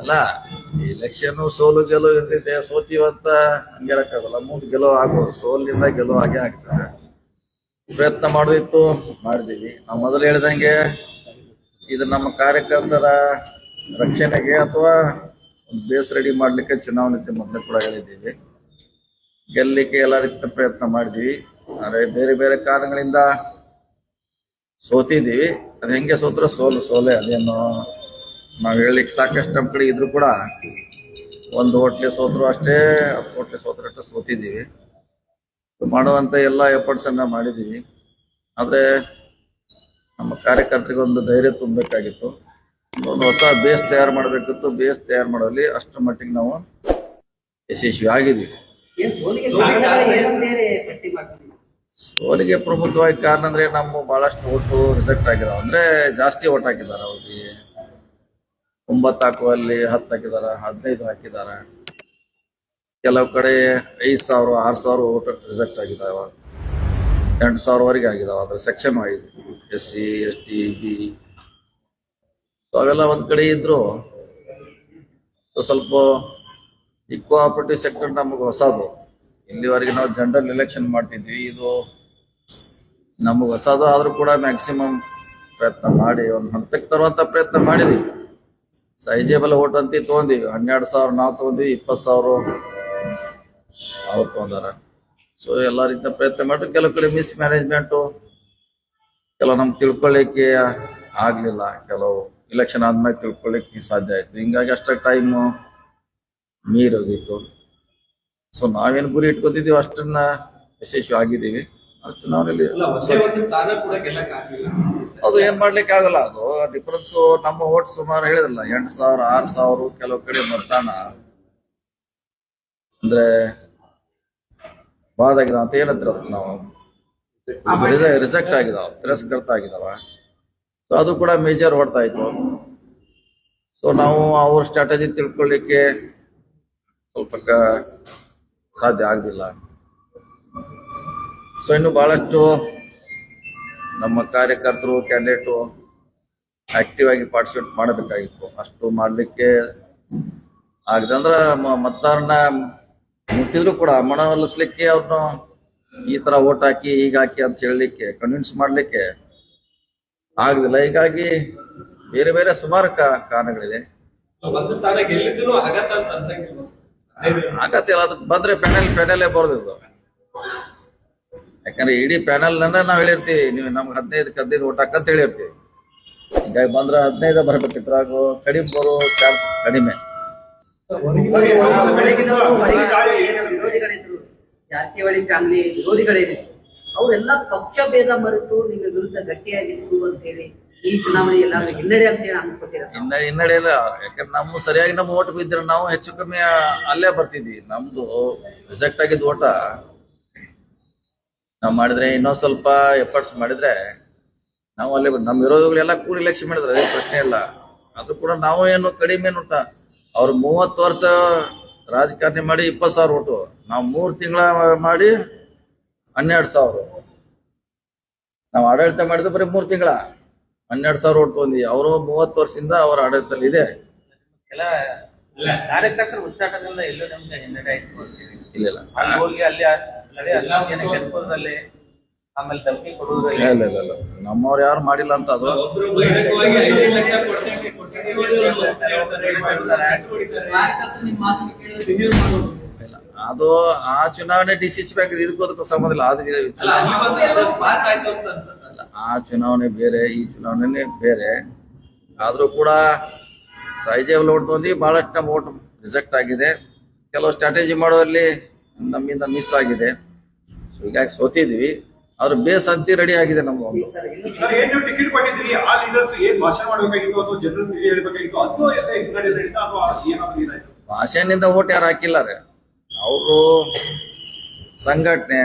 ಅಲ್ಲ ಎಲೆಕ್ಷನ್ ಸೋಲು ಗೆಲುವು ಇರ್ತೈತೆ ಸೋತೀವಂತ ಹಂಗಿರಕ್ಕಾಗಲ್ಲ ಮೂರ್ ಗೆಲುವು ಆಗ್ಬೋದು. ಸೋಲಿನಿಂದ ಗೆಲುವು ಆಗೇ ಆಗ್ತದೆ. ಪ್ರಯತ್ನ ಮಾಡೋದಿತ್ತು, ಮಾಡಿದೀವಿ. ನಾವು ಮೊದಲು ಹೇಳ್ದಂಗೆ ಇದು ನಮ್ಮ ಕಾರ್ಯಕರ್ತರ ರಕ್ಷಣೆಗೆ ಅಥವಾ ಬೇಸ್ ರೆಡಿ ಮಾಡ್ಲಿಕ್ಕೆ ಚುನಾವಣೆ ಮೊದಲು ಕೂಡ ಹೇಳಿದ್ದೀವಿ. ಗೆಲ್ಲಲಿಕ್ಕೆ ಎಲ್ಲ ರೀತಿಯ ಪ್ರಯತ್ನ ಮಾಡಿದ್ವಿ. ಆದರೆ ಬೇರೆ ಬೇರೆ ಕಾರಣಗಳಿಂದ ಸೋತಿದ್ದೀವಿ. ಅದು ಹೆಂಗೆ ಸೋತ್ರ ಸೋಲು, ಸೋಲೆ ಅದೇನು ನಾವು ಹೇಳಲಿಕ್ಕೆ ಸಾಕಷ್ಟು ನಮ್ಮ ಕಡೆ ಇದ್ರು ಕೂಡ ಒಂದು ಹೋಟ್ಲೆ ಸೋತ್ರು ಅಷ್ಟೇ ಹತ್ತು ಹೋಟ್ಲೆ ಸೋತ್ರು ಅಷ್ಟೇ ಸೋತಿದ್ದೀವಿ ಮಾಡುವಂತ ಎಲ್ಲ ಎಫರ್ಟ್ಸ್ ಅನ್ನ ಮಾಡಿದ್ದೀವಿ. ಆದ್ರೆ ನಮ್ಮ ಕಾರ್ಯಕರ್ತರಿಗೆ ಒಂದು ಧೈರ್ಯ ತುಂಬಬೇಕಾಗಿತ್ತು. ಒಂದು ಹೊಸ ಬೇಸ್ ತಯಾರು ಮಾಡಬೇಕಿತ್ತು. ಬೇಸ್ ತಯಾರು ಮಾಡೋಲ್ಲಿ ಅಷ್ಟರ ಮಟ್ಟಿಗೆ ನಾವು ಯಶಸ್ವಿ ಆಗಿದ್ದೀವಿ. ಸೋಲಿಗೆ ಪ್ರಮುಖವಾಗಿ ಕಾರಣ ಅಂದ್ರೆ ನಮ್ಮ ಬಹಳಷ್ಟು ಓಟು ರಿಸೆಕ್ಟ್ ಆಗಿದಾವೆ. ಅಂದ್ರೆ ಜಾಸ್ತಿ ಓಟ್ ಹಾಕಿದಾರ ಅವ್ರಿಗೆ. ಒಂಬತ್ತು ಹಾಕುವಲ್ಲಿ ಹತ್ತು ಹಾಕಿದಾರ, ಹದಿನೈದು ಹಾಕಿದಾರ. ಕೆಲವು ಕಡೆ ಐದು ಸಾವಿರ, ಆರು ಸಾವಿರ ಓಟ್ ರಿಸೆಕ್ಟ್ ಆಗಿದಾವ. ಎಂಟು ಸಾವಿರವರೆಗೆ ಆಗಿದಾವ ಅದ್ರ section wise S C, S T, B. ಅವೆಲ್ಲ ಒಂದು ಕಡೆ ಇದ್ರು. ಸೊ ಸ್ವಲ್ಪ ಈ ಕೋಆಪರೇಟಿವ್ ಸೆಕ್ಟರ್ ನಮಗೆ ಹೊಸದು. ಇಲ್ಲಿವರೆಗೆ ನಾವು ಜನರಲ್ ಎಲೆಕ್ಷನ್ ಮಾಡ್ತಿದ್ವಿ. ಇದು ನಮಗೆ ಹೊಸದು ಆದರೂ ಕೂಡ ಮ್ಯಾಕ್ಸಿಮಮ್ ಪ್ರಯತ್ನ ಮಾಡಿ, ಒಂದು ಹಂತಕ್ಕೆ ತರುವಂಥ ಪ್ರಯತ್ನ ಮಾಡಿದೀವಿ. ಸೈಜೇಬಲ್ ಓಟ್ ಅಂತ ತಗೊಂಡಿವಿ. ಹನ್ನೆರಡು ಸಾವಿರ ನಾವು ತಗೊಂಡ್ವಿ, ಇಪ್ಪತ್ತು ಸಾವಿರ ಅವ್ರು ತೊಗೊಂಡಾರ. ಸೊ ಎಲ್ಲ ರೀತಿಯ ಪ್ರಯತ್ನ ಮಾಡಿ ಕೆಲವು ಕಡೆ ಮಿಸ್ ಮ್ಯಾನೇಜ್ಮೆಂಟು ಕೆಲವು ನಮ್ಗೆ ತಿಳ್ಕೊಳ್ಳಿಕ್ಕೆ ಆಗ್ಲಿಲ್ಲ. ಕೆಲವು ಇಲೆಕ್ಷನ್ ಆದ್ಮೇಲೆ ತಿಳ್ಕೊಳ್ಳಿಕ್ಕೆ ಸಾಧ್ಯ ಆಯ್ತು. ಹಿಂಗಾಗಿ ಅಷ್ಟ ಟೈಮ್ ಮೀರೋಗಿತ್ತು ಸೊ ನಾವೇನು ಗುರಿ ಇಟ್ಕೊತಿದೀವಿ ಅಷ್ಟನ್ನ ಯಶಸ್ವಿ ಆಗಿದ್ದೀವಿ. ಚುನಾವಣೆಯಲ್ಲಿ ಅದು ಏನ್ ಮಾಡ್ಲಿಕ್ಕೆ ಆಗಲ್ಲ ಅದು ಡಿಫರೆನ್ಸ್ ನಮ್ಮ ಓಟ್ ಸುಮಾರು ಹೇಳಿದ್ರಲ್ಲ ಎಂಟ್ ಸಾವಿರ ಆರ್ ಸಾವಿರ ಕೆಲವು ಕಡೆ ಮತದಾನ. ಅಂದ್ರೆ ಬಾದ್ ಆಗಿದಾವ ಅಂತ ಏನಂತೀರ ಅದಕ್ಕೆ ನಾವು. ರಿಜೆಕ್ಟ್ ಆಗಿದಾವ ತಿರಸ್ಕೃತ ಆಗಿದಾವ. ಸೊ ಅದು ಕೂಡ ಮೇಜರ್ ಹೊಡ್ತಾ ಇತ್ತು. ಸೊ ನಾವು ಅವ್ರ ಸ್ಟ್ರಾಟಜಿ ತಿಳ್ಕೊಳ್ಳಿಕ್ಕೆ ಸ್ವಲ್ಪ ಸಾಧ್ಯ ಆಗ್ಲಿಲ್ಲ. ಸೊ ಇನ್ನು ಬಹಳಷ್ಟು ನಮ್ಮ ಕಾರ್ಯಕರ್ತರು ಕ್ಯಾಂಡಿಡೇಟು ಆಕ್ಟಿವ್ ಆಗಿ ಪಾರ್ಟಿಸಿಪೇಟ್ ಮಾಡಬೇಕಾಗಿತ್ತು. ಅಷ್ಟು ಮಾಡಲಿಕ್ಕೆ ಆಗದೆ ಅಂದ್ರೆ ಮತದಾರನ ಮುಟ್ಟಿದ್ರು ಕೂಡ ಮನವೊಲಿಸ್ಲಿಕ್ಕೆ ಅವ್ರನ್ನ ಈ ತರ ಓಟ್ ಹಾಕಿ ಈಗ ಹಾಕಿ ಅಂತ ಹೇಳಲಿಕ್ಕೆ ಕನ್ವಿನ್ಸ್ ಮಾಡಲಿಕ್ಕೆ ಆಗಲಿಲ್ಲ. ಹೀಗಾಗಿ ಬೇರೆ ಬೇರೆ ಸುಮಾರು ಕಾರಣಗಳಿದೆ ಆಗತ್ತ ಅದಕ್ಕೆ ಬಂದ್ರೆ ಪ್ಯಾನೆಲ್ ಪ್ಯಾನೆಲೇ ಬರೋದಿದ್ದು. ಯಾಕಂದ್ರೆ ಇಡೀ ಪ್ಯಾನಲ್ ನನ್ನ ನಾವ್ ಹೇಳಿರ್ತೀವಿ ನೀವು ನಮ್ಗೆ ಹದಿನೈದಕ್ಕೆ ಹದಿನೈದು ಓಟ್ ಹಾಕಂತ ಹೇಳಿರ್ತೀವಿ. ಹೀಗಾಗಿ ಬಂದ್ರೆ ಹದಿನೈದು ಬರ್ಬೇಕಿತ್ತು ಹಾಗೂ ಕಡಿಮೆ ಬರೋ ಚಾನ್ಸ್ ಕಡಿಮೆ. ಜಾರಕಿಹೊಳಿ ಫ್ಯಾಮಿಲಿ ಅವರೆಲ್ಲ ಪಕ್ಷ ಭೇದ ಮರೆತು ನಿಮ್ಮ ವಿರುದ್ಧ ಗಟ್ಟಿಯಾಗಿತ್ತು ಅಂತ ಹೇಳಿ ಈ ಚುನಾವಣೆ ಎಲ್ಲ ಹಿನ್ನಡೆ ಅಂತ ಹೇಳಿ ಅನ್ಕೋತೀರ? ಇನ್ನ ಹಿನ್ನಡೆ ಇಲ್ಲ. ಯಾಕಂದ್ರೆ ನಮ್ಮ ಸರಿಯಾಗಿ ನಮ್ಮ ಓಟ್ ಬಿದ್ದ್ರೆ ನಾವು ಹೆಚ್ಚು ಕಮ್ಮಿ ಅಲ್ಲೇ ಬರ್ತಿದ್ವಿ. ನಮ್ದು ರಿಜೆಕ್ಟ್ ಆಗಿದ್ದ ಓಟ. ನಾವು ಮಾಡಿದ್ರೆ ಇನ್ನೊಂದ್ ಸ್ವಲ್ಪ ಎಫರ್ಟ್ಸ್ ಮಾಡಿದ್ರೆ ನಾವು ಅಲ್ಲಿ ನಮ್ ನಮ್ಮ ವಿರೋಧಿಗಳೆಲ್ಲ ಕೂಡಿ ಇಲೆಕ್ಷನ್ ಮಾಡಿದ್ರೆ ಅದೇ ಪ್ರಶ್ನೆ ಇಲ್ಲ. ಅದು ಕೂಡ ನಾವು ಏನು ಕಡಿಮೆ ಊಟ ಅವ್ರು ಮೂವತ್ತು ವರ್ಷ ರಾಜಕಾರಣಿ ಮಾಡಿ ಇಪ್ಪತ್ತು ಸಾವಿರ ಓಟು. ನಾವು ಮೂರು ತಿಂಗಳ ಮಾಡಿ ಹನ್ನೆರಡು ಸಾವಿರ. ನಾವು ಆಡಳಿತ ಮಾಡಿದ್ರೆ ಬರೀ ಮೂರು ತಿಂಗಳ. ಹನ್ನೆರಡು ಸಾವಿರ ಓಟ್ ಬಂದಿ ಅವರು ಮೂವತ್ತು ವರ್ಷದಿಂದ ಅವರ ಆಡಳಿತದಲ್ಲಿ ಇದೆ. ಕಾರ್ಯಕರ್ತರ ಎಲ್ಲೂ ನಮ್ಗೆ ಹಿನ್ನಡೆ ಆಯ್ತು ಇಲ್ಲ ಅಲ್ಲಿ ಇಲ್ಲ ಇಲ್ಲ ಇಲ್ಲ ನಮ್ಮವ್ರು ಯಾರು ಮಾಡಿಲ್ಲ ಅಂತ ಅದು. ಇಲ್ಲ ಅದು ಆ ಚುನಾವಣೆ ಡಿಸಿಸಿ ಬ್ಯಾಂಕ್ ಇದಕ್ಕೂ ಅದಕ್ಕೂ ಸಂಬಂಧ ಇಲ್ಲ ಆ ಚುನಾವಣೆ ಬೇರೆ ಈ ಚುನಾವಣೆ ಬೇರೆ. ಆದ್ರೂ ಕೂಡ ಸಹಜ ಓಟ್ ಬಂದು ಬಹಳಷ್ಟು ನಮ್ಮ ಓಟ್ ರಿಜೆಕ್ಟ್ ಆಗಿದೆ. ಕೆಲವು ಸ್ಟ್ರಾಟಜಿ ಮಾಡೋರಲ್ಲಿ ನಮ್ಮಿಂದ ಮಿಸ್ ಆಗಿದೆ. ಸೊ ಹೀಗಾಗಿ ಸೋತಿದ್ವಿ. ಅವ್ರ ಬೇಸ್ ಅಂತಿ ರೆಡಿ ಆಗಿದೆ ನಮ್ಮ ಒಂದು. ಟಿಕೆಟ್ ಕೊಟ್ಟಿದ್ರಿ ಆ ಲೀಡರ್ಸ್ ಏನ್ ಭಾಷಣ ಮಾಡ್ಬೇಕಾಗಿತ್ತು ಅಥವಾ ಜನರಲ್ ಹೇಳ್ಬೇಕಾಗಿತ್ತು? ಅದು ಹಿನ್ನಡೆ ನಡೀತಾ ಅಥವಾ ಏನಾದ್ರು ಏನಾಯ್ತು ಭಾಷೆನಿಂದ ಓಟ್ ಯಾರು ಹಾಕಿಲ್ಲ ರೀ. ಅವರು ಸಂಘಟನೆ.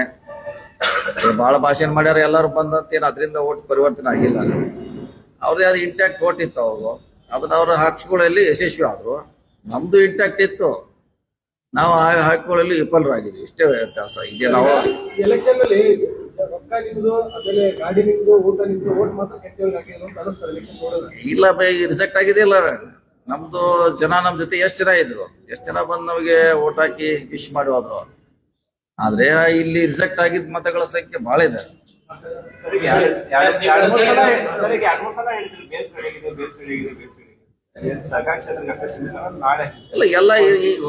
ಬಹಳ ಭಾಷಣ ಮಾಡ್ಯಾರ ಎಲ್ಲರೂ ಬಂದಂತ ಏನು ಅದರಿಂದ ಓಟ್ ಪರಿವರ್ತನೆ ಆಗಿಲ್ಲ ಅವ್ರದೇ ಅದು ಇಂಟ್ಯಾಕ್ಟ್ ಓಟ್ ಇತ್ತು ಅವರು ಅದನ್ನ ಅವ್ರ ಹಾಕ್ಸ್ಕೊಳ್ಳಲ್ಲಿ ಯಶಸ್ವಿ ಆದ್ರು. ನಮ್ದು ಇಂಟ್ಯಾಕ್ಟ್ ಇತ್ತು. ನಾವು ಹಾಕೊಳ್ಳಲು ವಿಫಲರಾಗಿದ್ವಿ ಇಷ್ಟೇ ವ್ಯತ್ಯಾಸ ಈಗ ನಾವು ಎಲೆಕ್ಷನ್ ಅಲ್ಲಿ ರೊಕ್ಕ ನಿಮ್ದು ಆಮೇಲೆ ಗಾಡಿ ನಿಮ್ದು ಊಟ ನಿಮ್ದು ಓಟ್ ಮಾತ್ರ ಕೆಟ್ಟವ್ರಿಗೆ ಅಂತ ಅನಿಸ್ತಾರೆ ಎಲೆಕ್ಷನ್ ನೋಡೋದು ಇಲ್ಲ ಬೈ ರಿಜೆಕ್ಟ್ ಆಗಿದೆ ಇಲ್ಲ ನಮ್ದು ಜನ ನಮ್ ಜೊತೆ ಎಷ್ಟ್ ಜನ ಇದ್ರು ಎಷ್ಟ್ ಜನ ಬಂದ್ ನಮಗೆ ಓಟ್ ಹಾಕಿ ವಿಶ್ ಮಾಡಿ ಹೋದ್ರು ಆದ್ರೆ ಇಲ್ಲಿ ರಿಜೆಕ್ಟ್ ಆಗಿದ್ ಮತಗಳ ಸಂಖ್ಯೆ ಬಹಳ ಇದೆ ಸರ್, ಇಲ್ಲ ಎಲ್ಲ ಈಗ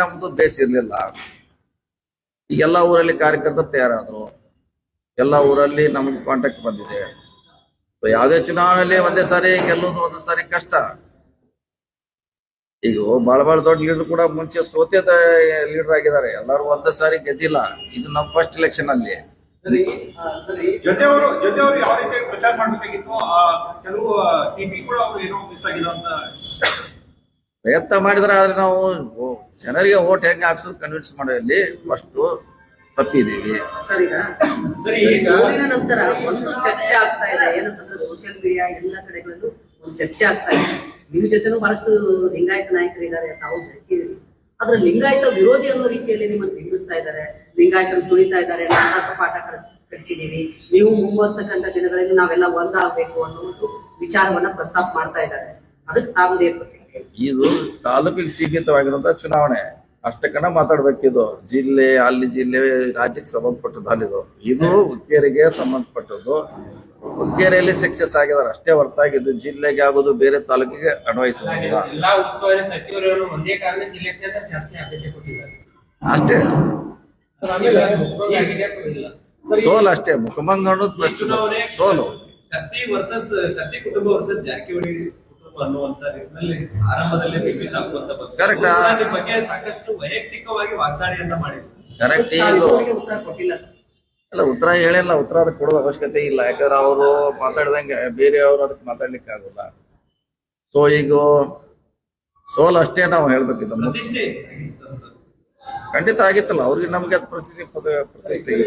ನಮ್ದು ಬೇಸ್ ಇರ್ಲಿಲ್ಲ. ಈಗ ಎಲ್ಲ ಊರಲ್ಲಿ ಕಾರ್ಯಕರ್ತರು ತಯಾರಾದ್ರು. ಎಲ್ಲ ಊರಲ್ಲಿ ನಮ್ಗೆ ಕಾಂಟ್ಯಾಕ್ಟ್ ಬಂದಿದೆ. ಯಾವುದೇ ಚುನಾವಣೆಯಲ್ಲಿ ಒಂದೇ ಸಾರಿ ಗೆಲ್ಲೋದು ಒಂದೇ ಸಾರಿ ಕಷ್ಟ. ಈಗ ಬಹಳ ಬಹಳ ದೊಡ್ಡ ಲೀಡರ್ ಕೂಡ ಮುಂಚೆ ಸೋತೆ ಲೀಡರ್ ಆಗಿದ್ದಾರೆ. ಎಲ್ಲರೂ ಒಂದೇ ಸಾರಿ ಗೆದ್ದಿಲ್ಲ. ಇದು ನಮ್ಮ ಫಸ್ಟ್ ಎಲೆಕ್ಷನ್ ಅಲ್ಲಿ. ಜೊತೆಯವರು ಜೊತೆಯವರು ಯಾವ ರೀತಿ ಪ್ರಚಾರ ಮಾಡಬೇಕಾಗಿತ್ತು ಆ ಕೆಲವು ಟಿಪಿ ಕೂಡ ಅವರು ಏನೋ ಮಿಸ್ ಆಗಿದೆ ಅಂತ. ಪ್ರಯತ್ನ ಮಾಡಿದ್ರೆ ಆದ್ರೆ ನಾವು ಜನರಿಗೆ ಓಟ್ ಹೆಂಗೆ ಹಾಕ್ಸೋದು ಕನ್ವಿನ್ಸ್ ಮಾಡೋದಲ್ಲಿ ಫಸ್ಟ್ ತಪ್ಪಿದೀವಿ ಸರ್ ಸರಿ ಈಗ ಸೋಲಿನ ನಂತರ ಒಂದು ಚರ್ಚೆ ಆಗ್ತಾ ಇದೆ. ಏನಂತಂದ್ರೆ ಸೋಷಿಯಲ್ ಮೀಡಿಯಾ ಎಲ್ಲ ಕಡೆಗಳಲ್ಲೂ ಒಂದು ಚರ್ಚೆ ಆಗ್ತಾ ಇದೆ. ನಿಮ್ಮ ಜೊತೆನೂ ಬಹಳಷ್ಟು ಲಿಂಗಾಯತ ನಾಯಕರಿದ್ದಾರೆ ತಾವು ಬೆಳೆಸಿದ್ರಿ ಆದ್ರೆ ಲಿಂಗಾಯತ ವಿರೋಧಿ ಅನ್ನೋ ರೀತಿಯಲ್ಲಿ ನಿಮ್ಮನ್ನು ಬಿಂಬಿಸ್ತಾ ಇದ್ದಾರೆ. ಲಿಂಗಾಯತರು ತುಳಿತಾ ಇದ್ದಾರೆ ನಾವು ಪಾಠ ಕಲಿಸ್- ಕಲಿಸಿದೀವಿ ನೀವು ಮುಂಬರ್ತಕ್ಕಂಥ ದಿನಗಳಲ್ಲಿ ನಾವೆಲ್ಲ ಒಂದಾಗಬೇಕು ಅನ್ನೋ ಒಂದು ವಿಚಾರವನ್ನ ಪ್ರಸ್ತಾಪ ಮಾಡ್ತಾ ಇದ್ದಾರೆ. ಅದಕ್ಕೆ ತಾವು ಪ್ರತಿಕ್ರಿಯೆ ಇದು ತಾಲೂಕಿಗೆ ಸೀಮಿತವಾಗಿರುವಂತಹ ಚುನಾವಣೆ. ಅಷ್ಟಕ್ಕನ ಮಾತಾಡ್ಬೇಕಿದು ಜಿಲ್ಲೆ ಅಲ್ಲಿ ಜಿಲ್ಲೆ ರಾಜ್ಯಕ್ಕೆ ಸಂಬಂಧಪಟ್ಟದ್ದು ಅಲ್ಲಿದು ಇದು ಹುಕ್ಕೇರಿಗೆ ಸಂಬಂಧಪಟ್ಟದ್ದು. ಹುಕ್ಕೇರಿಯಲ್ಲಿ ಸಕ್ಸಸ್ ಆಗಿದ್ದಾರೆ. ಅಷ್ಟೇ ಹೊರತಾಗಿದ್ದು ಜಿಲ್ಲೆಗೆ ಆಗೋದು ಬೇರೆ ತಾಲೂಕಿಗೆ ಅನ್ವಯಿಸ ಅಷ್ಟೇ. ಸೋಲು ಅಷ್ಟೇ ಮುಖಮಂಗ ಅನ್ನೋದು ಪ್ರಶ್ನೆ. ಸೋಲು. ಕತ್ತಿ ವರ್ಸಸ್ ಕತ್ತಿ ಕುಟುಂಬ ವರ್ಸಸ್ ಜಾರಕಿಹೊಳಿ ಕುಟುಂಬ ಅನ್ನುವಂತ ನಿಟ್ಟಿನಲ್ಲಿ ಆರಂಭದಲ್ಲೇ ರಿಪೀಟ್ ಆಗುವಂತ ಬಂತು. Correct. ಅವ್ರು ಈ ಬಗ್ಗೆ ಸಾಕಷ್ಟು ವೈಯಕ್ತಿಕವಾಗಿ ವಾಗ್ದಾಳಿಯನ್ನ ಮಾಡಿದ್ರು. ಕರೆಕ್ಟ್ ತಾವು ಉತ್ತರ ಕೊಟ್ಟಿಲ್ಲ ಸರ್. ಅಲ್ಲ ಉತ್ತರ ಹೇಳಿಲ್ಲ ಉತ್ತರ ಅದಕ್ಕೆ ಕೊಡೋ ಅವಶ್ಯಕತೆ ಇಲ್ಲ. ಯಾಕಂದ್ರೆ ಅವರು ಮಾತಾಡ್ದಂಗೆ ಬೇರೆಯವರು ಅದಕ್ಕೆ ಮಾತಾಡ್ಲಿಕ್ಕೆ ಆಗೋಲ್ಲ. ಸೊ ಈಗ ಸೋಲ್ ಅಷ್ಟೇ ನಾವು ಹೇಳ್ಬೇಕಿದ್ದು. ಖಂಡಿತ ಆಗಿತ್ತಲ್ಲ ಅವ್ರಿಗೆ ನಮ್ಗೆ ಅದು ಪ್ರಸಿದ್ಧಿ ಪದ- ಪ್ರತಿಷ್ಠೆ ಇಲ್ಲಿ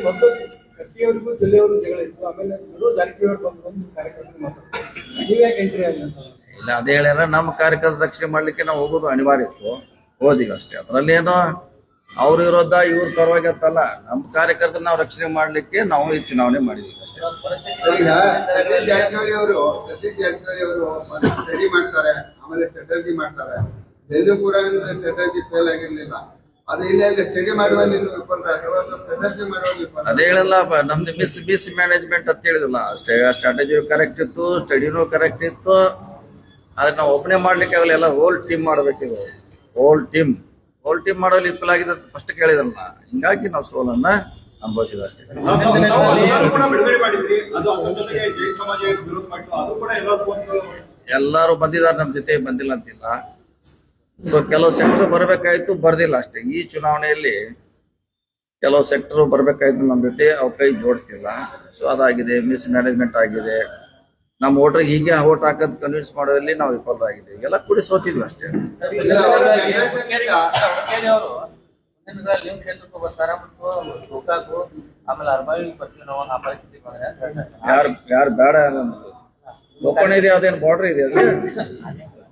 ಮೊದಲು ಜಗಳ ಇತ್ತು ಆಮೇಲೆ ಗುರು ಜಾರಕಿಹೊಳಿ ಒಂದು ಕಾರ್ಯಕ್ರಮ ಮಾತಾಡ್ತಾರೆ. ನೀವ್ಯಾಕೆ ಎಂಟ್ರಿ ಅಂತ? ಇಲ್ಲ ಅದೇ ಹೇಳ್ಯಾರ ನಮ್ಮ ಕಾರ್ಯಕರ್ತ ರಕ್ಷಣೆ ಮಾಡ್ಲಿಕ್ಕೆ ನಾವು ಹೋಗೋದು ಅನಿವಾರ್ಯ ಇತ್ತು ಹೋದಿಗ ಅಷ್ಟೇ ಅದ್ರಲ್ಲಿ ಏನೋ ಅವ್ರ ವಿರೋಧ ಇವ್ರ ಪರವಾಗಿ ಅಂತಲ್ಲ ನಮ್ಮ ಕಾರ್ಯಕರ್ತರ ನಾವು ರಕ್ಷಣೆ ಮಾಡ್ಲಿಕ್ಕೆ ನಾವು ಈ ಚುನಾವಣೆ ಮಾಡಿದ್ವಿ ಅಷ್ಟೇ. ಸತೀಶ್ ಜಾರಕಿಹೊಳಿ ಅವರು ಸತೀಶ್ ಜಾರಕಿಹೊಳಿ ಅವರು ಸ್ಟಡಿ ಮಾಡ್ತಾರೆ ಆಮೇಲೆ ಸ್ಟ್ರಾಟಜಿ ಮಾಡ್ತಾರೆ. ಎಲ್ಲೂ ಕೂಡ ಸ್ಟ್ರಾಟಜಿ ಫೇಲ್ ಆಗಿರ್ಲಿಲ್ಲ. ಅದು ಇಲ್ಲ ಸ್ಟಡಿ ಮಾಡುವಲ್ಲಿ ಅದು ಸ್ಟ್ರಾಟಜಿ ಮಾಡುವಲ್ಲಿ ವಿಫಲ ಅದೇ ಹೇಳಲ್ಲ ಪ- ನಮ್ದು ಮಿಸ್ ಮಿಸ್ ಮ್ಯಾನೇಜ್ಮೆಂಟ್ ಅಂತ ಹೇಳಿದ್ರಲ್ಲ ಸ್ಟ್ರಾಟಜಿ ಕರೆಕ್ಟ್ ಇತ್ತು ಸ್ಟಡಿನೂ ಕರೆಕ್ಟ್ ಇತ್ತು. ಆದ್ರೆ ನಾವು ಒಬ್ಬನೇ ಮಾಡ್ಲಿಕ್ಕೆ ಆಗಲ್ಲ ಎಲ್ಲ ಹೋಲ್ ಟೀಮ್ ಮಾಡ್ಬೇಕಿದು ಹೋಲ್ ಟೀಮ್ ಹೋಲ್ ಟೀಮ್ ಮಾಡೋಲ್ಲಿ ವಿಫಲ ಆಗಿದೆ ಫಸ್ಟ್ ಕೇಳಿದಲ್ಲ. ಹಿಂಗಾಗಿ ನಾವು ಸೋಲನ್ನ ಅನುಭವಿಸಿದ ಅಷ್ಟೇ. ಅದನ್ನು ಎಲ್ಲಾರು ಬಂದಿದ್ದಾರೆ ನಮ್ಮ ಜೊತೆ ಬಂದಿಲ್ಲ ಅಂತಿಲ್ಲ. ಸೊ ಕೆಲವು ಸೆಕ್ಟರ್ ಬರ್ಬೇಕಾಯ್ತು ಬರ್ದಿಲ್ಲ ಅಷ್ಟೇ. ಈ ಚುನಾವಣೆಯಲ್ಲಿ ಕೆಲವು ಸೆಕ್ಟರ್ ಬರಬೇಕಾಯ್ತು ನಮ್ಮ ಜೊತೆ ಅವ್ರ ಕೈ ಜೋಡಿಸ್ತಿಲ್ಲ. ಸೊ ಅದಾಗಿದೆ ಮಿಸ್ ಮ್ಯಾನೇಜ್ಮೆಂಟ್ ಆಗಿದೆ. ನಮ್ಮ ವೋಟರ್ ಹೀಗೆ ಓಟ್ ಹಾಕೋದ್ ಕನ್ವಿನ್ಸ್ ಮಾಡೋದ್ರಲ್ಲಿ ನಾವು ವಿಫಲರಾಗಿದ್ದೀವಿ ಎಲ್ಲ ಕೂಡಿ ಸೋತಿದ್ವಿ ಅಷ್ಟೇ. ಯಾರು ಯಾರು ಬೇಡ ಅನ್ನೋದು. ಇದೆ ಅದೇನು ಬಾರ್ಡರ್ ಇದೆ ಅದು.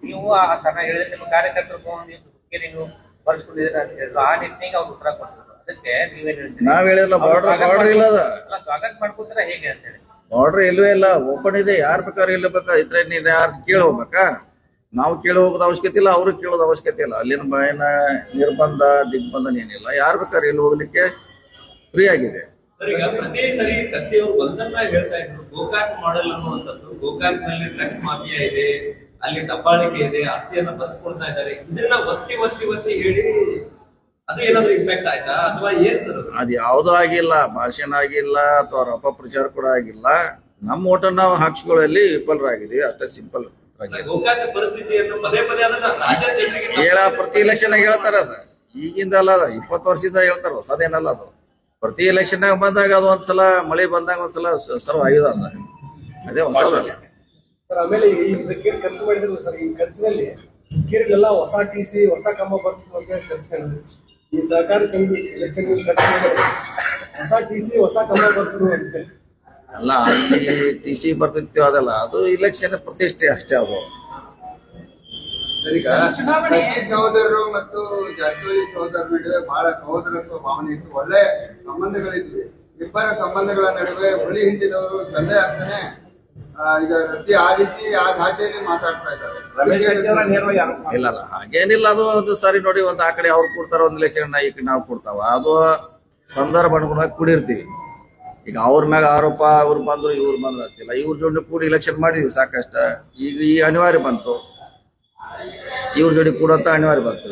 ನೀವು ಆ ತರ ಹೇಳಿದ್ರೆ ನಿಮ್ಮ ಕಾರ್ಯಕರ್ತರು ನೀವು ನೀವು ಅಂತ ಹೇಳಿದ್ರು. ಆ ನಿಟ್ಟಿಗೆ ಅವ್ರು ಉತ್ತರ ಕೊಡ್ತಾರೆ ಅದಕ್ಕೆ ನೀವೇನು ಹೇಳ್ತೀರಿ? ನಾವ್ ಹೇಳಿಲ್ಲ ಬಾರ್ಡರ್ ಬಾರ್ಡರ್ ಇಲ್ಲ ಅದ ಸ್ವಾಗತ ಮಾಡ್ಕೊತೀರಾ ಹೇಗೆ ಅಂತ ಹೇಳಿ. ಬಾರ್ಡರ್ ಇಲ್ವೇ ಇಲ್ಲ ಓಪನ್ ಇದೆ. ಯಾರ್ ಬೇಕಾದ್ರೆ ಇಲ್ಲ ಬೇಕಾ ಇದ್ರೆ ನೀನ್ ಯಾರು ಕೇಳಿ ಹೋಗ್ಬೇಕಾ? ನಾವು ಕೇಳಿ ಹೋಗೋದ್ ಅವಶ್ಯಕತೆ ಇಲ್ಲ ಅವ್ರು ಕೇಳೋದ ಅವಶ್ಯಕತೆ ಇಲ್ಲ. ಅಲ್ಲಿನ ಭಯನ ನಿರ್ಬಂಧ ದಿಗ್ಬಂಧನ ಏನಿಲ್ಲ. ಯಾರು ಬೇಕಾದ್ರೆ ಇಲ್ಲಿ ಹೋಗ್ಲಿಕ್ಕೆ ಫ್ರೀ ಆಗಿದೆ. ಸರ್ ಈಗ ಪ್ರತಿ ಸರಿ ಕತ್ತಿಯವರು ಒಂದನ್ನ ಹೇಳ್ತಾ ಇದ್ರು. ಗೋಕಾಕ್ ಮಾಡೆಲ್ ಅನ್ನುವಂಥದ್ದು. ಗೋಕಾಕ್ನಲ್ಲಿ ಡ್ರಗ್ಸ್ ಮಾಫಿಯಾ ಇದೆ. ಅಲ್ಲಿ ದಬ್ಬಾಳಿಕೆ ಇದೆ ಆಸ್ತಿಯನ್ನ ಬರ್ಸ್ಕೊಳ್ತಾ ಇದ್ದಾರೆ. ಇದನ್ನ ಒತ್ತಿ ಒತ್ತಿ ಒತ್ತಿ ಹೇಳಿ ಅದು ಏನಾದ್ರು ಇಂಪ್ಯಾಕ್ಟ್ ಆಯ್ತಾ? ಅಥವಾ ಏನ್ ಸರ್ ಅದು? ಯಾವ್ದು ಆಗಿಲ್ಲ ಭಾಷಣ ಆಗಿಲ್ಲ ಅಥವಾ ರಪ ಪ್ರಚಾರ ಕೂಡ ಆಗಿಲ್ಲ. ನಮ್ಮ ಓಟ ನಾವು ಹಾಕ್ಸ್ಕೊಳ್ಳಲ್ಲಿ ವಿಫಲರಾಗಿದ್ದೀವಿ ಅಷ್ಟೇ ಸಿಂಪಲ್ ಗೋಕಾಕ್ ಪರಿಸ್ಥಿತಿಯನ್ನು ಪದೇ ಪದೇ ಅದನ್ನ ರಾಜ್ಯ ಜನರಿಗೆ ಹೇಳ ಪ್ರತಿ ಎಲೆಕ್ಷನ್ ಹೇಳ್ತಾರ ಅದ. ಈಗಿಂದ ಅಲ್ಲ ಅದ ಇಪ್ಪತ್ತು ವರ್ಷದಿಂದ ಹೇಳ್ತಾರ ಹೊಸದೇನಲ್ಲ ಅದು. ಪ್ರತಿ ಎಲೆಕ್ಷನ್ ಬಂದಾಗ ಅದು ಒಂದ್ಸಲ ಮಳೆ ಬಂದಾಗ ಒಂದ್ಸಲ ಸಲ ಸರ್ವ್ ಆಗಿದೆ ಅದ. ಅದೇ ಹೊಸದಲ್ಲ ಸರ್ ಆಮೇಲೆ ಈ ಇದಕ್ಕೆ ಖರ್ಚು ಮಾಡಿದ್ರು ಸರ್ ಈ ಖರ್ಚಿನಲ್ಲಿ ಕೇರಳೆಲ್ಲ ಹೊಸ ಟಿ ಸಿ ಹೊಸ ಕಂಬ ಬರ್ತದೆ ಅಂತ ಹೇಳಿ ಚರ್ಚೆ ನಡೆದಿದೆ. ಈ ಸಹಕಾರ ಸಂಘ ಎಲೆಕ್ಷನ್ ಖರ್ಚು ಮಾಡಿದ್ರು. ಹೊಸ ಟಿ ಸಿ ಹೊಸ ಕಂಬ ಬರ್ತದೆ ಅಂತ ಅಲ್ಲ ಅಲ್ಲಿ ಟಿ ಸಿ ಬರ್ತಿತ್ತು ಅದಲ್ಲ ಅದು ಇಲೆಕ್ಷನ್ ಪ್ರತಿಷ್ಠೆ ಅಷ್ಟೇ ಅದು. ಸಹೋದರರು ಮತ್ತು ಜಾರಕಿಹೊಳಿ ಸಹೋದರ ನಡುವೆ ಬಹಳ ಸಹೋದರತ್ವ ಭಾವನೆ ಇತ್ತು. ಒಳ್ಳೆ ಸಂಬಂಧಗಳಿದ್ವಿ. ಇಬ್ಬರ ಸಂಬಂಧಗಳ ನಡುವೆ ಹುಳಿ ಹಿಂಡಿದವರು ತಂದೆ ಆ, ಈಗ ರದ್ದಿ ಆ ರೀತಿ ಆ ಧಾಟಿಯಲ್ಲಿ ಮಾತಾಡ್ತಾ ಇದ್ದಾರೆ. ರಮೇಶ್ ಕತ್ತಿ ಅವರ ನೇರವಾಗಿ ಆರೋಪ ಇಲ್ಲ ಇಲ್ಲ ಹಾಗೇನಿಲ್ಲ ಅದು ಒಂದು ಸರಿ ನೋಡಿ ಒಂದು ಆ ಕಡೆ ಅವ್ರು ಕೊಡ್ತಾರ ಒಂದು ಇಲೆಕ್ಷನ್ ಈ ಕಡೆ ನಾವು ಕೊಡ್ತಾವ. ಅದು ಸಂದರ್ಭ ಅನುಗುಣವಾಗಿ ಕೂಡಿರ್ತೀವಿ. ಈಗ ಅವ್ರ ಮ್ಯಾಗ ಆರೋಪ ಅವ್ರು ಬಂದ್ರು ಇವ್ರು ಬಂದ್ರು ಅಂತಿಲ್ಲ ಇವ್ರ ಜೋಡಿ ಕೂಡಿ ಇಲೆಕ್ಷನ್ ಮಾಡಿದ್ವಿ ಸಾಕಷ್ಟ. ಈಗ ಈ ಅನಿವಾರ್ಯ ಬಂತು. ಇವ್ರ ಜೋಡಿ ಕೂಡಂತ ಅನಿವಾರ್ಯ ಬಂತು.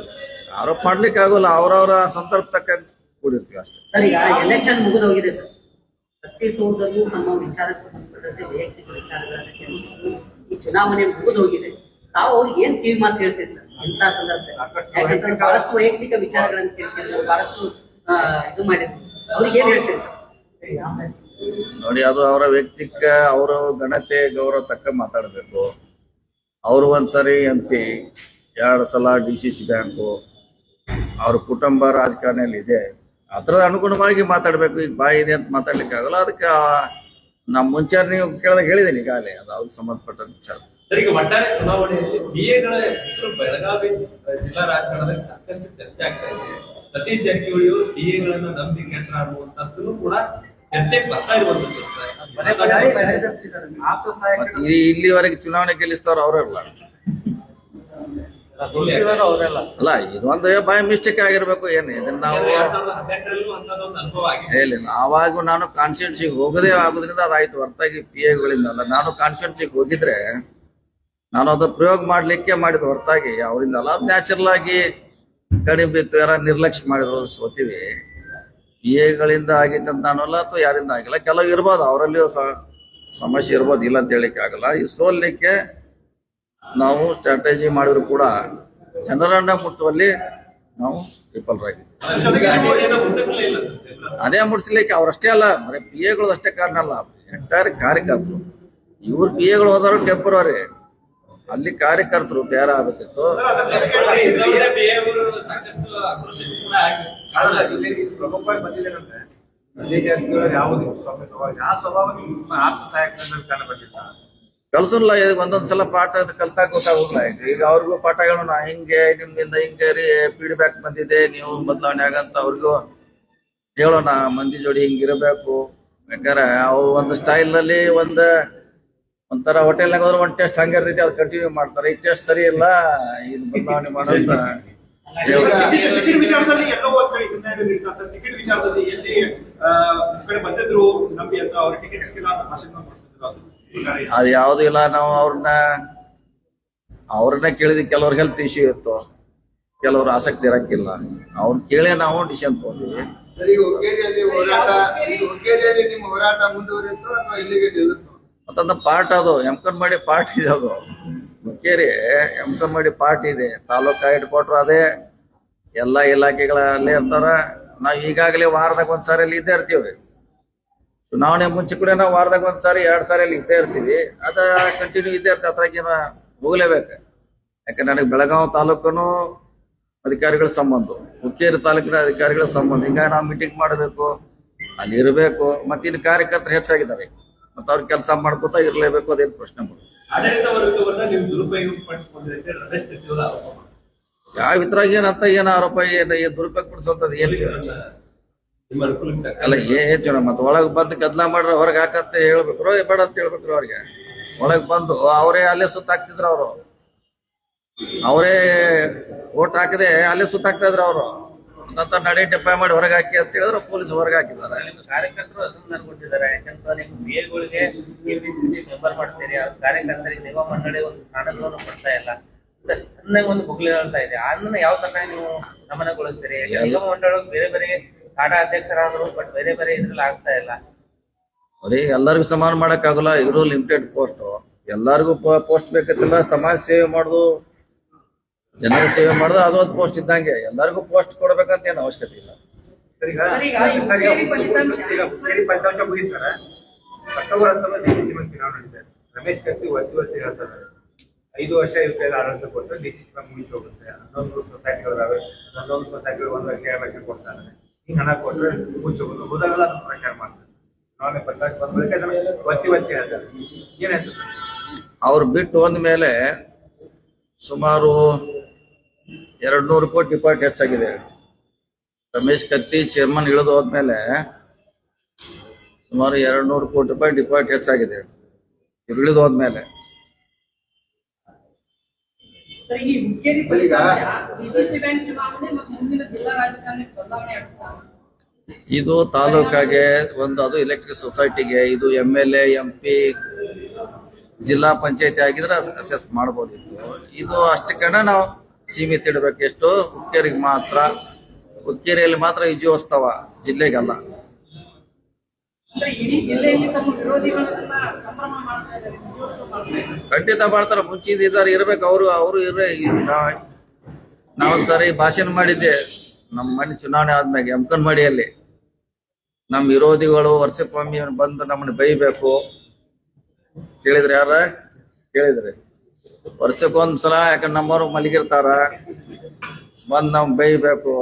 ಆರೋಪ ಮಾಡ್ಲಿಕ್ಕೆ ಆಗೋಲ್ಲ ಅವ್ರವ್ರ ಸಂದರ್ಭ ತಕ್ಕ ಕೂಡಿರ್ತೀವಿ ಅಷ್ಟೇ. Election ಮುಗಿದೋಗಿದೆ sir. ಛತ್ತೀಸ್ಗಢದಲ್ಲೂ ನಮ್ಮ ವಿಚಾರಕ್ಕೆ ಸಂಬಂಧಪಟ್ಟಂತೆ ವೈಯಕ್ತಿಕ ವಿಚಾರಗಳನ್ನು ಈ ಚುನಾವಣೆ ಮುಗಿದೋಗಿದೆ ತಾವು ಅವ್ರಿಗೆ ಏನ್ ಕಿವಿ ಮಾತು ಹೇಳ್ತೀರಿ ಸರ್? ಎಂತ ಸಂದರ್ಭದಲ್ಲಿ? ಯಾಕಂದ್ರೆ ಬಹಳಷ್ಟು ವೈಯಕ್ತಿಕ ವಿಚಾರಗಳನ್ನು ಕೇಳ್ತಿದ್ರು ಬಹಳಷ್ಟು ಇದು ಮಾಡಿದ್ರು. ಅವ್ರಿಗೆ ಏನ್ ಹೇಳ್ತೀರಿ ಸರ್? ನೋಡಿ ಅದು ಅವರ ವ್ಯಕ್ತಿಕ ಅವರ ಘನತೆ ಗೌರವ ತಕ್ಕ ಮಾತಾಡಬೇಕು. ಅವರು ಒಂದ್ಸರಿ ಎಂ ಪಿ ಎರಡು ಸಲ ಡಿ ಸಿ ಸಿ ಬ್ಯಾಂಕು ಅವ್ರ ಕುಟುಂಬ ರಾಜಕಾರಣಿಯಲ್ಲಿ ಇದೆ. ಅದ್ರ ಅನುಗುಣವಾಗಿ ಮಾತಾಡ್ಬೇಕು ಈಗ ಬಾಯಿ ಇದೆ ಅಂತ ಮಾತಾಡ್ಲಿಕ್ಕೆ ಆಗಲ್ಲ. ಅದಕ್ಕೆ ನಮ್ಮ ಮುಂಚೆ ನೀವು ಕೇಳಿದಾಗ ಹೇಳಿದ್ದೀನಿ ಈಗಾಗಲೇ ಅದು ಅವ್ರಿಗೆ ಸಂಬಂಧಪಟ್ಟ ವಿಚಾರ. ಸರಿ ಒಟ್ಟಾರೆ ಚುನಾವಣೆಯಲ್ಲಿ ಡಿಎಗಳ ಹೆಸರು ಬೆಳಗಾವಿ ಜಿಲ್ಲಾ ರಾಜಕಾರಣದಲ್ಲಿ ಸಾಕಷ್ಟು ಚರ್ಚೆ ಆಗ್ತಾ ಇದೆ. ಸತೀಶ್ ಜಾರಕಿಹೊಳಿ ಅವರು ಡಿಎಗಳನ್ನ ನಂಬಿ ಕೆಟ್ಟ ಅನ್ನುವಂಥದ್ದು ಕೂಡ ಚರ್ಚೆಗೆ ಬರ್ತಾ ಇರುವಂತದ್ದು ಇಲ್ಲಿವರೆಗೆ ಚುನಾವಣೆ ಗೆಲ್ಲಿಸ್ತಾರ ಅವರೆಲ್ಲ ಅಲ್ಲ ಇದೊಂದು ಬೈ ಮಿಸ್ಟೇಕ್ ಆಗಿರ್ಬೇಕು ಏನು ಇದನ್ನ ನಾವು ಹೇಳಿ ಆವಾಗ ನಾನು ಕಾನ್ಸ್ಟಿಟ್ಯೂನ್ಸಿಗೆ ಹೋಗದೇ ಆಗೋದ್ರಿಂದ ಅದಾಯ್ತು. ಹೊರತಾಗಿ ಪಿ ಎಗಳಿಂದ ಅಲ್ಲ. ನಾನು ಕಾನ್ಸ್ಟಿಟ್ಯೂನ್ಸಿಗೆ ಹೋಗಿದ್ರೆ ನಾನು ಅದು ಪ್ರಯೋಗ ಮಾಡ್ಲಿಕ್ಕೆ ಮಾಡಿದ ಹೊರತಾಗಿ. ಅವರಿಂದ ಅಲ್ಲ ಅದು ನ್ಯಾಚುರಲ್ ಆಗಿ ಕಡಿಮೆ ಬಿತ್ತು. ಯಾರ ನಿರ್ಲಕ್ಷ್ಯ ಮಾಡಿದ್ರು ಸೋತಿವಿ. ಪಿ ಎಗಳಿಂದ ಆಗಿತ್ತು ಅಂತ ಅನ್ನೋಲ್ಲ ಅಥವಾ ಯಾರಿಂದ ಆಗಿಲ್ಲ. ಕೆಲವು ಇರ್ಬೋದು ಅವರಲ್ಲಿಯೂ ಸಹ ಸಮಸ್ಯೆ ಇರ್ಬೋದು ಇಲ್ಲ ಅಂತ ಹೇಳಿಕ್ಕೆ ಆಗಲ್ಲ. ಈ ಸೋಲ್ಲಿಕ್ಕೆ ನಾವು ಸ್ಟ್ರಾಟಜಿ ಮಾಡಿದ್ರು ಕೂಡ ಜನರನ್ನ ಮುಟ್ಟುವಲ್ಲಿ ನಾವು ಜನರು. ಅದೇ ಮುಡ್ಸ್ಲಿಕ್ಕೆ ಅವ್ರಷ್ಟೇ ಅಲ್ಲ, ಬರೀ ಪಿ ಎಗಳು ಅಷ್ಟೇ ಕಾರಣ ಅಲ್ಲ ಎಂಟೈರ್ ಕಾರ್ಯಕರ್ತರು. ಇವ್ರು ಪಿ ಎಗಳು ಹೋದವರು ಟೆಂಪರರಿ ಅಲ್ಲಿ ಕಾರ್ಯಕರ್ತರು ತಯಾರಾಗಬೇಕಿತ್ತು ಯಾವ ಸ್ವಭಾವ ಕಲ್ಸಲ್ಲ ಒಂದೊಂದ್ ಸಲ ಪಾಠ ಅದು ಕಲ್ತಾಗ ಗೊತ್ತಾಗೋಲ್ಲ ಈಗ ಅವ್ರಿಗೂ ಪಾಠಗಳು ನಾ ಹಿಂಗೆ, ನಿಮ್ಮಿಂದ ಹಿಂಗೆ ರೀ ಫೀಡ್ಬ್ಯಾಕ್ ಬಂದಿದೆ, ನೀವು ಬದಲಾವಣೆ ಆಗಂತ ಅವ್ರಿಗೂ ಹೇಳೋಣ, ಮಂದಿ ಜೋಡಿ ಹಿಂಗಿರಬೇಕು ಯಾಕಂದ್ರೆ ಅವು ಒಂದು ಸ್ಟೈಲ್ನಲ್ಲಿ ಒಂದ್, ಒಂಥರ ಹೋಟೆಲ್ನಾಗ ಹೋದ್ರೆ ಒಂದ್ ಟೆಸ್ಟ್ ಹಂಗೆ ಇರ್ತೈತಿ, ಅದು ಕಂಟಿನ್ಯೂ ಮಾಡ್ತಾರೆ. ಈ ಟೆಸ್ಟ್ ಸರಿ ಇಲ್ಲ, ಇದು ಬದಲಾವಣೆ ಮಾಡೋಂತ. ಟಿಕೆಟ್ ವಿಚಾರದಲ್ಲಿ ಎಲ್ಲೋ ಒಂದ್ ಟಿಕೆಟ್ ವಿಚಾರದಲ್ಲಿ ಎಲ್ಲಿ ಬಂದಿದ್ರು, ನಮ್ಗೆ ಅಂತ ಅವ್ರಿಗೆ ಟಿಕೆಟ್ ಸಿಕ್ಕಿಲ್ಲ ಅಂತ ಭಾಷಣ ಮಾಡ್ತಿದ್ರು? ಅದು ಯಾವುದು ಇಲ್ಲ ನಾವು ಅವ್ರನ್ನ ಅವ್ರನ್ನ ಕೇಳಿದ ಕೆಲವ್ರ ಹೆಲ್ತ್ ಇಶ್ಯೂ ಇತ್ತು. ಕೆಲವ್ರು ಆಸಕ್ತಿ ಇರಕ್ಕಿಲ್ಲ ಅವ್ರನ್ನ ಕೇಳಿ ನಾವು ಡಿಸಿಷನ್ ತಗೊಂಡಿವಿ. ಮತ್ತೊಂದು ಪಾರ್ಟ್ ಅದು ಎಮ್ಕನ್ ಮಾಡಿ ಪಾರ್ಟ್ ಇದೆ ಅದು. ಮುಖೇರಿ ಎಮ್ಕನ್ ಮಾಡಿ ಪಾರ್ಟ್ ಇದೆ. ತಾಲೂಕಾ ಹೆಡ್ ಕ್ವಾರ್ಟರ್ ಅದೇ. ಎಲ್ಲಾ ಇಲಾಖೆಗಳಲ್ಲಿ ಇರ್ತಾರ. ನಾವ್ ಈಗಾಗಲೇ ವಾರದಾಗ ಒಂದ್ಸಾರಿ ಇದ್ದೇ ಇರ್ತೀವಿ. ಚುನಾವಣೆ ಮುಂಚೆ ಕೂಡ ನಾವು ವಾರದಾಗ ಒಂದ್ಸಾರಿ ಎರಡ್ ಸಾರಿ ಅಲ್ಲಿ ಇದ್ದೇ ಇರ್ತೀವಿ. ಅದ ಕಂಟಿನ್ಯೂ ಇದ್ದೇ ಇರ್ತದೆ ಅದ್ರಾಗೇನ ಹೋಗ್ಲೇಬೇಕು. ಯಾಕಂದ್ರೆ ನನಗೆ ಬೆಳಗಾವಿ ತಾಲೂಕನು ಅಧಿಕಾರಿಗಳ ಸಂಬಂಧ ಹುಕ್ಕೇರಿ ತಾಲೂಕಿನ ಅಧಿಕಾರಿಗಳ ಸಂಬಂಧ ಹಿಂಗಾಗಿ ನಾವು ಮೀಟಿಂಗ್ ಮಾಡಬೇಕು ಅಲ್ಲಿ ಇರಬೇಕು ಮತ್ತೆ ಇನ್ನು ಕಾರ್ಯಕರ್ತರು ಹೆಚ್ಚಾಗಿದ್ದಾರೆ. ಮತ್ತೆ ಅವ್ರ ಕೆಲಸ ಮಾಡ್ಕೋತಾ ಇರಲೇಬೇಕು ಅದೇನು ಪ್ರಶ್ನೆ. ಯಾವ ಇದ್ರಾಗ ಏನಂತ ಏನ್ ಆರೋಪ ಏನ್ ಏನ್ ದುರುಪಯೋಗ ಪಡಿಸೋದ್ ಏನ್ ಪೊಲೀಸರನ್ನ ನಿಮ್ಮ ಅನುಕೂಲಕ್ಕೆ ತಕ್ಕ ಅಲ್ಲ ಏನ್ ಜನ ಮತ್ತೆ ಒಳಗ್ ಬಂದು ಗದ್ಲ ಮಾಡ್ರ ಹೊರಗೆ ಹಾಕಂತ ಹೇಳ್ಬೇಕ್ರೋ ಏ ಬೇಡ ಅಂತ ಹೇಳ್ಬೇಕ್ರ ಅವ್ರಿಗೆ. ಒಳಗ್ ಬಂದು ಅವರೇ ಅಲ್ಲೇ ಸುತ್ತಾಕ್ತಿದ್ರು ಅವರು. ಅವರೇ ಓಟ್ ಹಾಕದೆ ಅಲ್ಲೇ ಸುತ್ತಾಕ್ತಾ ಇದ್ರು ಅವರು. ಅಂತ ನಡೆ ಡೆಪ್ಪಾಯ ಮಾಡಿ ಹೊರಗೆ ಹಾಕಿ ಅಂತ ಹೇಳಿದ್ರೆ ಪೊಲೀಸ್ ಹೊರಗೆ ಹಾಕಿದ್ದಾರೆ. ಕಾರ್ಯಕರ್ತರು ಅಸಮಾಧಾನ ಕೊಟ್ಟಿದ್ದಾರೆ ಯಾಕಂದ್ರೆ ನಿಮ್ಮ ಮೇಲ್ಗಳಿಗೆ ಕೆಪಿಸಿಸಿ ಮೆಂಬರ್ ಮಾಡ್ತೀರಿ. ಆ ಕಾರ್ಯಕರ್ತರಿಗೆ ನಿಗಮ ಮಂಡಳಿ ಒಂದು ಸ್ಥಾನಗಳನ್ನು ಕೊಡ್ತಾ ಇಲ್ಲ. ಒಂದು ಬುಗ್ಲಿ ಹೇಳ್ತಾ ಇದೆ ಅದನ್ನ ಯಾವ ತರ ನೀವು ಗಮನಗೊಳಿಸ್ತೀರಿ? ನಿಗಮ ಮಂಡಳಿ ಬೇರೆ ಬೇರೆ ಕಾಟ ಅಧ್ಯಕ್ಷರಾದ್ರು ಬಟ್ ಬೇರೆ ಬೇರೆ ಇದ್ರಲ್ಲಿ ಆಗ್ತಾ ಇಲ್ಲ. ಅವ್ರಿಗೆ ಎಲ್ಲರಿಗೂ ಸಮಾನ ಮಾಡಕ್ಕಾಗಲ್ಲ ಇವರು ಲಿಮಿಟೆಡ್ ಪೋಸ್ಟ್ ಎಲ್ಲರಿಗೂ ಪೋಸ್ಟ್ ಬೇಕಂತಿಲ್ಲ ಸಮಾಜ ಸೇವೆ ಮಾಡುದು ಜನರ ಸೇವೆ ಮಾಡುದು ಅದೊಂದು ಪೋಸ್ಟ್ ಇದ್ದಂಗೆ. ಎಲ್ಲರಿಗೂ ಪೋಸ್ಟ್ ಕೊಡ್ಬೇಕಂತ ಏನು ಅವಶ್ಯಕತೆ ಇಲ್ಲ. ಫಲಿತಾಂಶ- ಮುಗಿತಾರೆ ಅಕ್ಟೋಬರ್ ಹತ್ತೊಂಬತ್ತು ಚುನಾವಣೆ ಇದೆ ರಮೇಶ್ ಕತ್ತಿ ಒತ್ತಿ ಒತ್ತಿ ಹೇಳ್ತಾರೆ. ಐದು ವರ್ಷ ಇವ್ರ ಕೈಲಿ ಆಡಳಿತ ಕೊಟ್ಟರೆ ಡಿ ಸಿ ಮುಗಿಸಿ ಹೋಗುತ್ತೆ ಹನ್ನೊಂದು ಸೊಸೈಟಿಗಳಿದಾವೆ ಹನ್ನೊಂದು ಸೊಸೈಟಿಗಳು ಒಂದು ಎರಡು ಲಕ್ಷ ಕೊಡ್ತಾರೆ ಹಣ ಕೊಟ್ರೆ ಮುಚ್ಚಬಹುದು ಹೋದಾಗಲ್ಲ ಅದನ್ನ ಪ್ರಚಾರ ಮಾಡ್ತಾರೆ. ಫಲಿತಾಂಶ ಬಂದ ಏನಾಯ್ತು? ಅವ್ರು ಬಿಟ್ಟು ಹೋದ ಮೇಲೆ ಸುಮಾರು ಎರಡ್ ನೂರು ಕೋಟಿ ಡಿಪಾರ್ಟ್ ಹೆಚ್ಚಾಗಿದೆ ರಮೇಶ್ ಕತ್ತಿ ಚೇರ್ಮನ್ ಇಳಿದು ಹೋದ್ಮೇಲೆ ಸುಮಾರು ಎರಡ್ ನೂರು ಕೋಟಿ ರೂಪಾಯಿ ಡಿಪಾರ್ಟ್ ಹೆಚ್ಚಾಗಿದೆ ಇಳಿದು ಹೋದ್ಮೇಲೆ ಸರ್ ಈ ಹುಕ್ಕೇರಿ ವಿಶೇಷ ಬ್ಯಾಂಕ್ ಚುನಾವಣೆ ಮತ್ತು ಮುಂದಿನ ಜಿಲ್ಲಾ ರಾಜಕಾರಣಿ ಬದಲಾವಣೆ ಆಗ್ತಾ ಇದು ತಾಲೂಕಾಗೆ ಒಂದು ಅದು ಎಲೆಕ್ಟ್ರಿಕ್ ಸೊಸೈಟಿಗೆ ಇದು M L A M P ಜಿಲ್ಲಾ ಪಂಚಾಯತಿ ಆಗಿದ್ರೆ ಅಸೆಸ್ ಮಾಡ್ಬೋದಿತ್ತು. ಇದು ಅಷ್ಟಕ್ಕನ ನಾವು ಸೀಮಿತ ಇಡಬೇಕು. ಎಷ್ಟು? ಹುಕ್ಕೇರಿಗೆ ಮಾತ್ರ. ಹುಕ್ಕೇರಿಯಲ್ಲಿ ಮಾತ್ರ ವಿಜಯೋತ್ಸವ ಜಿಲ್ಲೆಗಲ್ಲ ಅಂದ್ರೆ ಇಡೀ ಜಿಲ್ಲೆಯಲ್ಲಿ ತಮ್ಮ ವಿರೋಧಿಗಳನ್ನೆಲ್ಲ ಸಂಭ್ರಮ ಮಾಡ್ತಾ ಇದ್ದಾರೆ ವಿಜಯೋತ್ಸವ ಮಾಡ್ತಾ ಇದ್ದಾರೆ ಖಂಡಿತ ಮಾಡ್ತಾರ, ಮುಂಚಿಂದ ಇದಾರೆ ಇರ್ಬೇಕು, ಅವರು ಅವರು ಇರ್ರೆ. ನಾವೊಂದ್ಸರಿ ಭಾಷಣ ಮಾಡಿದ್ದೆ, ನಮ್ಮ ಮನೆ ಚುನಾವಣೆ ಆದ್ಮ್ಯಾಗ ಎಮ್ಕನ್ ಮಾಡಿಯಲ್ಲಿ ನಮ್ಮ ವಿರೋಧಿಗಳು ವರ್ಷಕ್ಕೊಮ್ಮೆ ಬಂದು ನಮ್ಮನ್ನ ಬೈಬೇಕು ಕೇಳಿದ್ರಿ ಯಾರ? ಕೇಳಿದ್ರಿ. ವರ್ಷಕ್ಕೊಂದ್ಸಲ ಯಾಕಂದ್ರೆ ನಮ್ಮವರು ಮಲಗಿರ್ತಾರ, ಬಂದ್ ನಾವ್ ಬೈಬೇಕು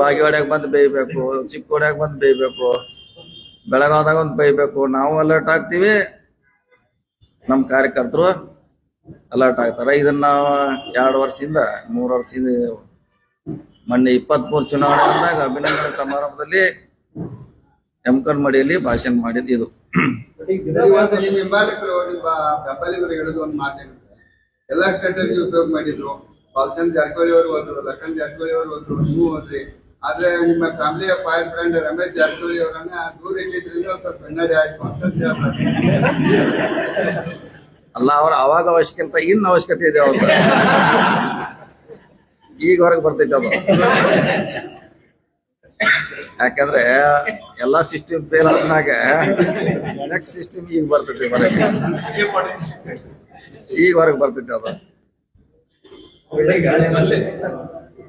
ಬಾಗೇವಾಡ್ಯಾಗ ಬಂದ್ ಬೈಬೇಕು ಚಿಕ್ಕೋಡ್ಯಾಗ ಬಂದ್ ಬೈಬೇಕು ಬೆಳಗಾವ್ದಾಗ ಒಂದು ಬೈಬೇಕು ನಾವು ಅಲರ್ಟ್ ಆಗ್ತೀವಿ ನಮ್ಮ ಕಾರ್ಯಕರ್ತರು ಅಲರ್ಟ್ ಆಗ್ತಾರೆ. ಇದನ್ನ ನಾವು ಎರಡು ವರ್ಷದಿಂದ, ಮೂರು ವರ್ಷದಿಂದ ಮೊನ್ನೆ ಇಪ್ಪತ್ಮೂರು ಚುನಾವಣೆ ಬಂದಾಗ ಅಭಿನಂದನೆ ಸಮಾರಂಭದಲ್ಲಿ ಎಮ್ಕನ್ ಮಡಿಯಲ್ಲಿ ಭಾಷಣ ಮಾಡಿದ್ದು ಇದು. ನಿಮ್ಮ ಬೆಂಬಲಿಗರು ಎಲ್ಲಾ ಸ್ಟ್ರಾಟಜಿ ಉಪಯೋಗ ಮಾಡಿದ್ರು. ಬಾಲಚಂದ್ ಜಾರಕಿಹೊಳಿ ಅವರು ಹೋದ್ರು ಲಕ್ಕನ್ ಜಾರಕಿಹೊಳಿ ಅವರು ಹೋದ್ರು, ನೀವು ಹೋದ್ರಿ. ಆದ್ರೆ ನಿಮ್ಮ ಫ್ಯಾಮಿಲಿಯ ಫೈರ್ ಫ್ರೆಂಡ್ ರಮೇಶ್ ಜಾರಕಿಹೊಳಿ ಅವರನ್ನ ದೂರ ಇಟ್ಟಿದ್ರಿಂದ ಸ್ವಲ್ಪ ಹಿನ್ನಡೆ ಆಯ್ತು ಅಂತ ಹೇಳ್ತಾರೆ ಅಲ್ಲ ಅವ್ರ ಅವಾಗ ಅವಶ್ಯಕತೆ ಇನ್ನು ಅವಶ್ಯಕತೆ ಇದೆ ಅವ್ರ ಈಗ ಹೊರಗೆ ಬರ್ತೈತೆ ಅದು. ಯಾಕಂದ್ರೆ ಎಲ್ಲಾ ಸಿಸ್ಟಮ್ ಫೇಲ್ ಆದ್ಮ್ಯಾಗ ನೆಕ್ಸ್ಟ್ ಸಿಸ್ಟಮ್ ಈಗ ಬರ್ತೈತಿ ಹೊರಗೆ. ಈಗ ಹೊರಗೆ ಬರ್ತೈತಿ ಅದು.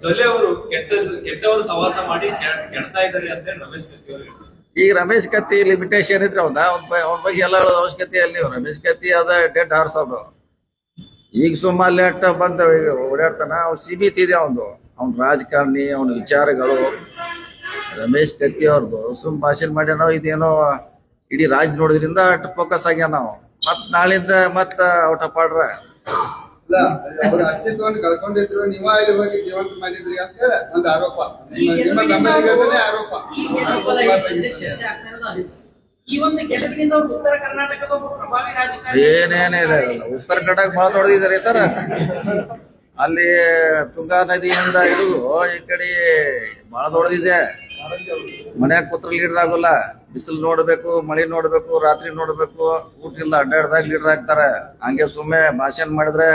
ಅವರು ಕೆಟ್ಟ, ಕೆಟ್ಟವರು ಸವಾಸ ಮಾಡಿ ಕೆಡ್- ಕೆಡ್ತಾ ಇದ್ದಾರೆ ಅಂತ ರಮೇಶ್ ಕತ್ತಿ ಅವರು. ಈಗ ರಮೇಶ್ ಕತ್ತಿ ಲಿಮಿಟೇಷನ್ ಇದ್ರೆ ಅವನ, ಅವ್ನ ಬಗ್ಗೆ ಎಲ್ಲ ಹೇಳೋದು ಅವಶ್ಯಕತೆ ಅಲ್ಲಿ ರಮೇಶ್ ಕತ್ತಿ ಅದ ಡೆಡ್ ಹಾರ್ಸ್ ಈಗ ಸುಮ್ಮನೆ ಅಟ್ಟ ಬಂದ ಓಡಾಡ್ತಾನ, ಅವ್ನು ಸೀಮಿತ ಇದೆ ಅವನು ಅವ್ನ ರಾಜಕಾರಣಿ, ಅವನ ವಿಚಾರಗಳು. ರಮೇಶ್ ಕತ್ತಿ ಅವ್ರದ್ದು ಸುಮ್ ಭಾಷಣ ಮಾಡ್ಯಾನೋ, ಇದೇನೋ, ಇಡೀ ರಾಜ್ ನೋಡೋದ್ರಿಂದ ಫೋಕಸ್ ಆಗ್ಯಾನ ನಾವು ಮತ್ ನಾಳಿಂದ ಮತ್ತ ಔಟ್ ಆರ್ಡ್ರ ಇಲ್ಲ ಅವ್ರ ಅಸ್ತಿತ್ವವನ್ನು ಕಳ್ಕೊಂಡಿದ್ರು ನೀವ ಇಲ್ಲಿ ಹೋಗಿ ಜೀವಂತ ಮಾಡಿದ್ರಿ ಅಂತ ಹೇಳಿ ಒಂದು ಆರೋಪ. ನಿಮ್ಮ ನಿಮ್ಮ ಬೆಂಬಲಿಗರದೇ ಆರೋಪ. ಗೆಲುವಿನಿಂದ ಉತ್ತರ ಕರ್ನಾಟಕ. ಬಹಳ ದೊಡ್ಡದಿದ್ದಾರೆ ಸರ್. ಅಲ್ಲಿ ತುಂಗಾ ನದಿಯಿಂದ ಇದು ಈ ಕಡೆ ಬಹಳ ದೊಡ್ಡದಿದೆ. ಮನ್ಯಾಗ ಕೂತ್ರ ಲೀಡರ್ ಆಗೋಲ್ಲ. ಬಿಸಿಲು ನೋಡ್ಬೇಕು ಮಳೆ ನೋಡ್ಬೇಕು ರಾತ್ರಿ ನೋಡ್ಬೇಕು. ಊಟ ಇಲ್ಲ ಅಡ್ಡಾಡ್ದಾಗ ಲೀಡರ್ ಆಗ್ತಾರೆ. ಹಂಗೆ ಸುಮ್ಮನೆ ಭಾಷಣ ಮಾಡಿದ್ರೆ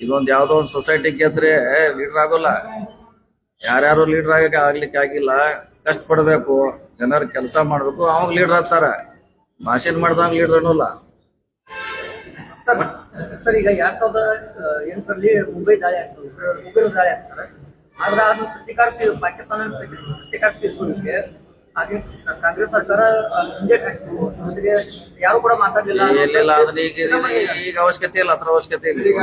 ಇದೊಂದ್ ಯಾವ್ದೋ ಒಂದ್ ಸೊಸೈಟಿ ಗೆದ್ರೆ ಲೀಡರ್ ಆಗೋಲ್ಲ. ಯಾರ್ಯಾರು ಲೀಡರ್ ಆಗಕ್ಕೆ ಆಗ್ಲಿಕ್ಕೆ ಆಗಿಲ್ಲ ಕಷ್ಟ ಪಡ್ಬೇಕು ಜನರ ಕೆಲಸ ಮಾಡ್ಬೇಕು, ಅವಾಗ ಲೀಡರ್ ಆಗ್ತಾರ. ಭಾಷಣ ಮಾಡ್ದಂಗ ಲೀಡರ್ ಅನ್ನೋಲ್ಲ. ಸರ್, ಈಗ ಎರಡ್ ಸಾವಿರದ ಎಂಟರಲ್ಲಿ ಮುಂಬೈ ದಾಳಿ ಆಗ್ತದೆ ಮುಂಬೈ ದಾಳಿ ಆಗ್ತಾರೆ. ಆದ್ರೆ ಅದನ್ನ ಪ್ರತಿಕಾರ ಪಾಕಿಸ್ತಾನ ಪ್ರತಿಕಾರ ತೀರ್ಸೋದಕ್ಕೆ ಕಾಂಗ್ರೆಸ್ ಸರ್ಕಾರ ಆ, ಹಿಂದೇಟ್ ಜೊತೆಗೆ ಯಾರು ಕೂಡ ಮಾತಾಡಲಿಲ್ಲ. ಎಲ್ಲಿಲ್ಲ ಅದನ್ನ ಈಗ ಅವಶ್ಯಕತೆ ಇಲ್ಲ ಅದ್ರ ಅವಶ್ಯಕತೆ ಇಲ್ಲ. ಈಗ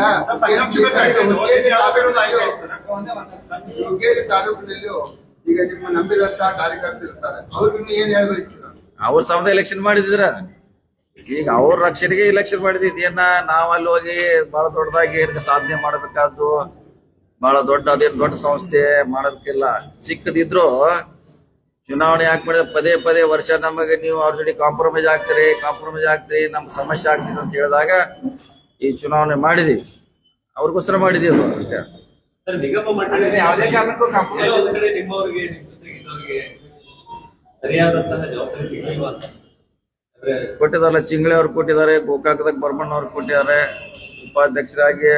ಹುಕ್ಕೇರಿ ತಾಲೂಕಿನಲ್ಲಿಯೂ ಹುಕ್ಕೇರಿ ಈಗ ನಿಮ್ಮ ನಂಬಿದಂತ ಕಾರ್ಯಕರ್ತರು ಇರ್ತಾರೆ. ಅವ್ರಿಗೆ ಏನ್ ಹೇಳ ಬಯಸ್ತೀರ ಅವ್ರ ಸಮದ ಎಲೆಕ್ಷನ್ ಮಾಡಿದ್ರ ಈಗ ಅವ್ರ ರಕ್ಷಣೆಗೆ ಎಲೆಕ್ಷನ್ ಮಾಡಿದ್ ಏನ ನಾವ್ ಅಲ್ಲಿ ಹೋಗಿ ಬಹಳ ದೊಡ್ಡದಾಗಿ ಏನ್ ಸಾಧನೆ ಮಾಡಬೇಕಾದ್ದು ಬಹಳ ದೊಡ್ಡ ಅದೇನ್ ದೊಡ್ಡ ಸಂಸ್ಥೆ ಮಾಡೋದಕ್ಕಿಲ್ಲ ಸಿಕ್ಕದಿದ್ರು ಚುನಾವಣೆ ಯಾಕೆ ಮಾಡಿದ್ರೆ ಪದೇ ಪದೇ ವರ್ಷ ನಮಗೆ ನೀವು ಅವ್ರ ಜೊತೆ ಕಾಂಪ್ರಮೈಸ್ ಆಗ್ತೀರಿ ಕಾಂಪ್ರಮೈಸ್ ಆಗ್ತೀರಿ ನಮ್ಗೆ ಸಮಸ್ಯೆ ಆಗ್ತಿದೆ ಅಂತ ಹೇಳಿದಾಗ ಈ ಚುನಾವಣೆ ಮಾಡಿದೀವಿ. ಅವ್ರಿಗೋಸ್ಕರ ಮಾಡಿದೀವಿ ಅಷ್ಟೇ. ಕೊಟ್ಟಿದಾರಲ್ಲ ಚಿಂಗ್ಳೆ ಅವ್ರು ಕೊಟ್ಟಿದ್ದಾರೆ ಗೋಕಾಕದಾಗ ಬರ್ಮಣ್ಣ ಅವ್ರು ಕೊಟ್ಟಿದ್ದಾರೆ ಉಪಾಧ್ಯಕ್ಷರಾಗಿ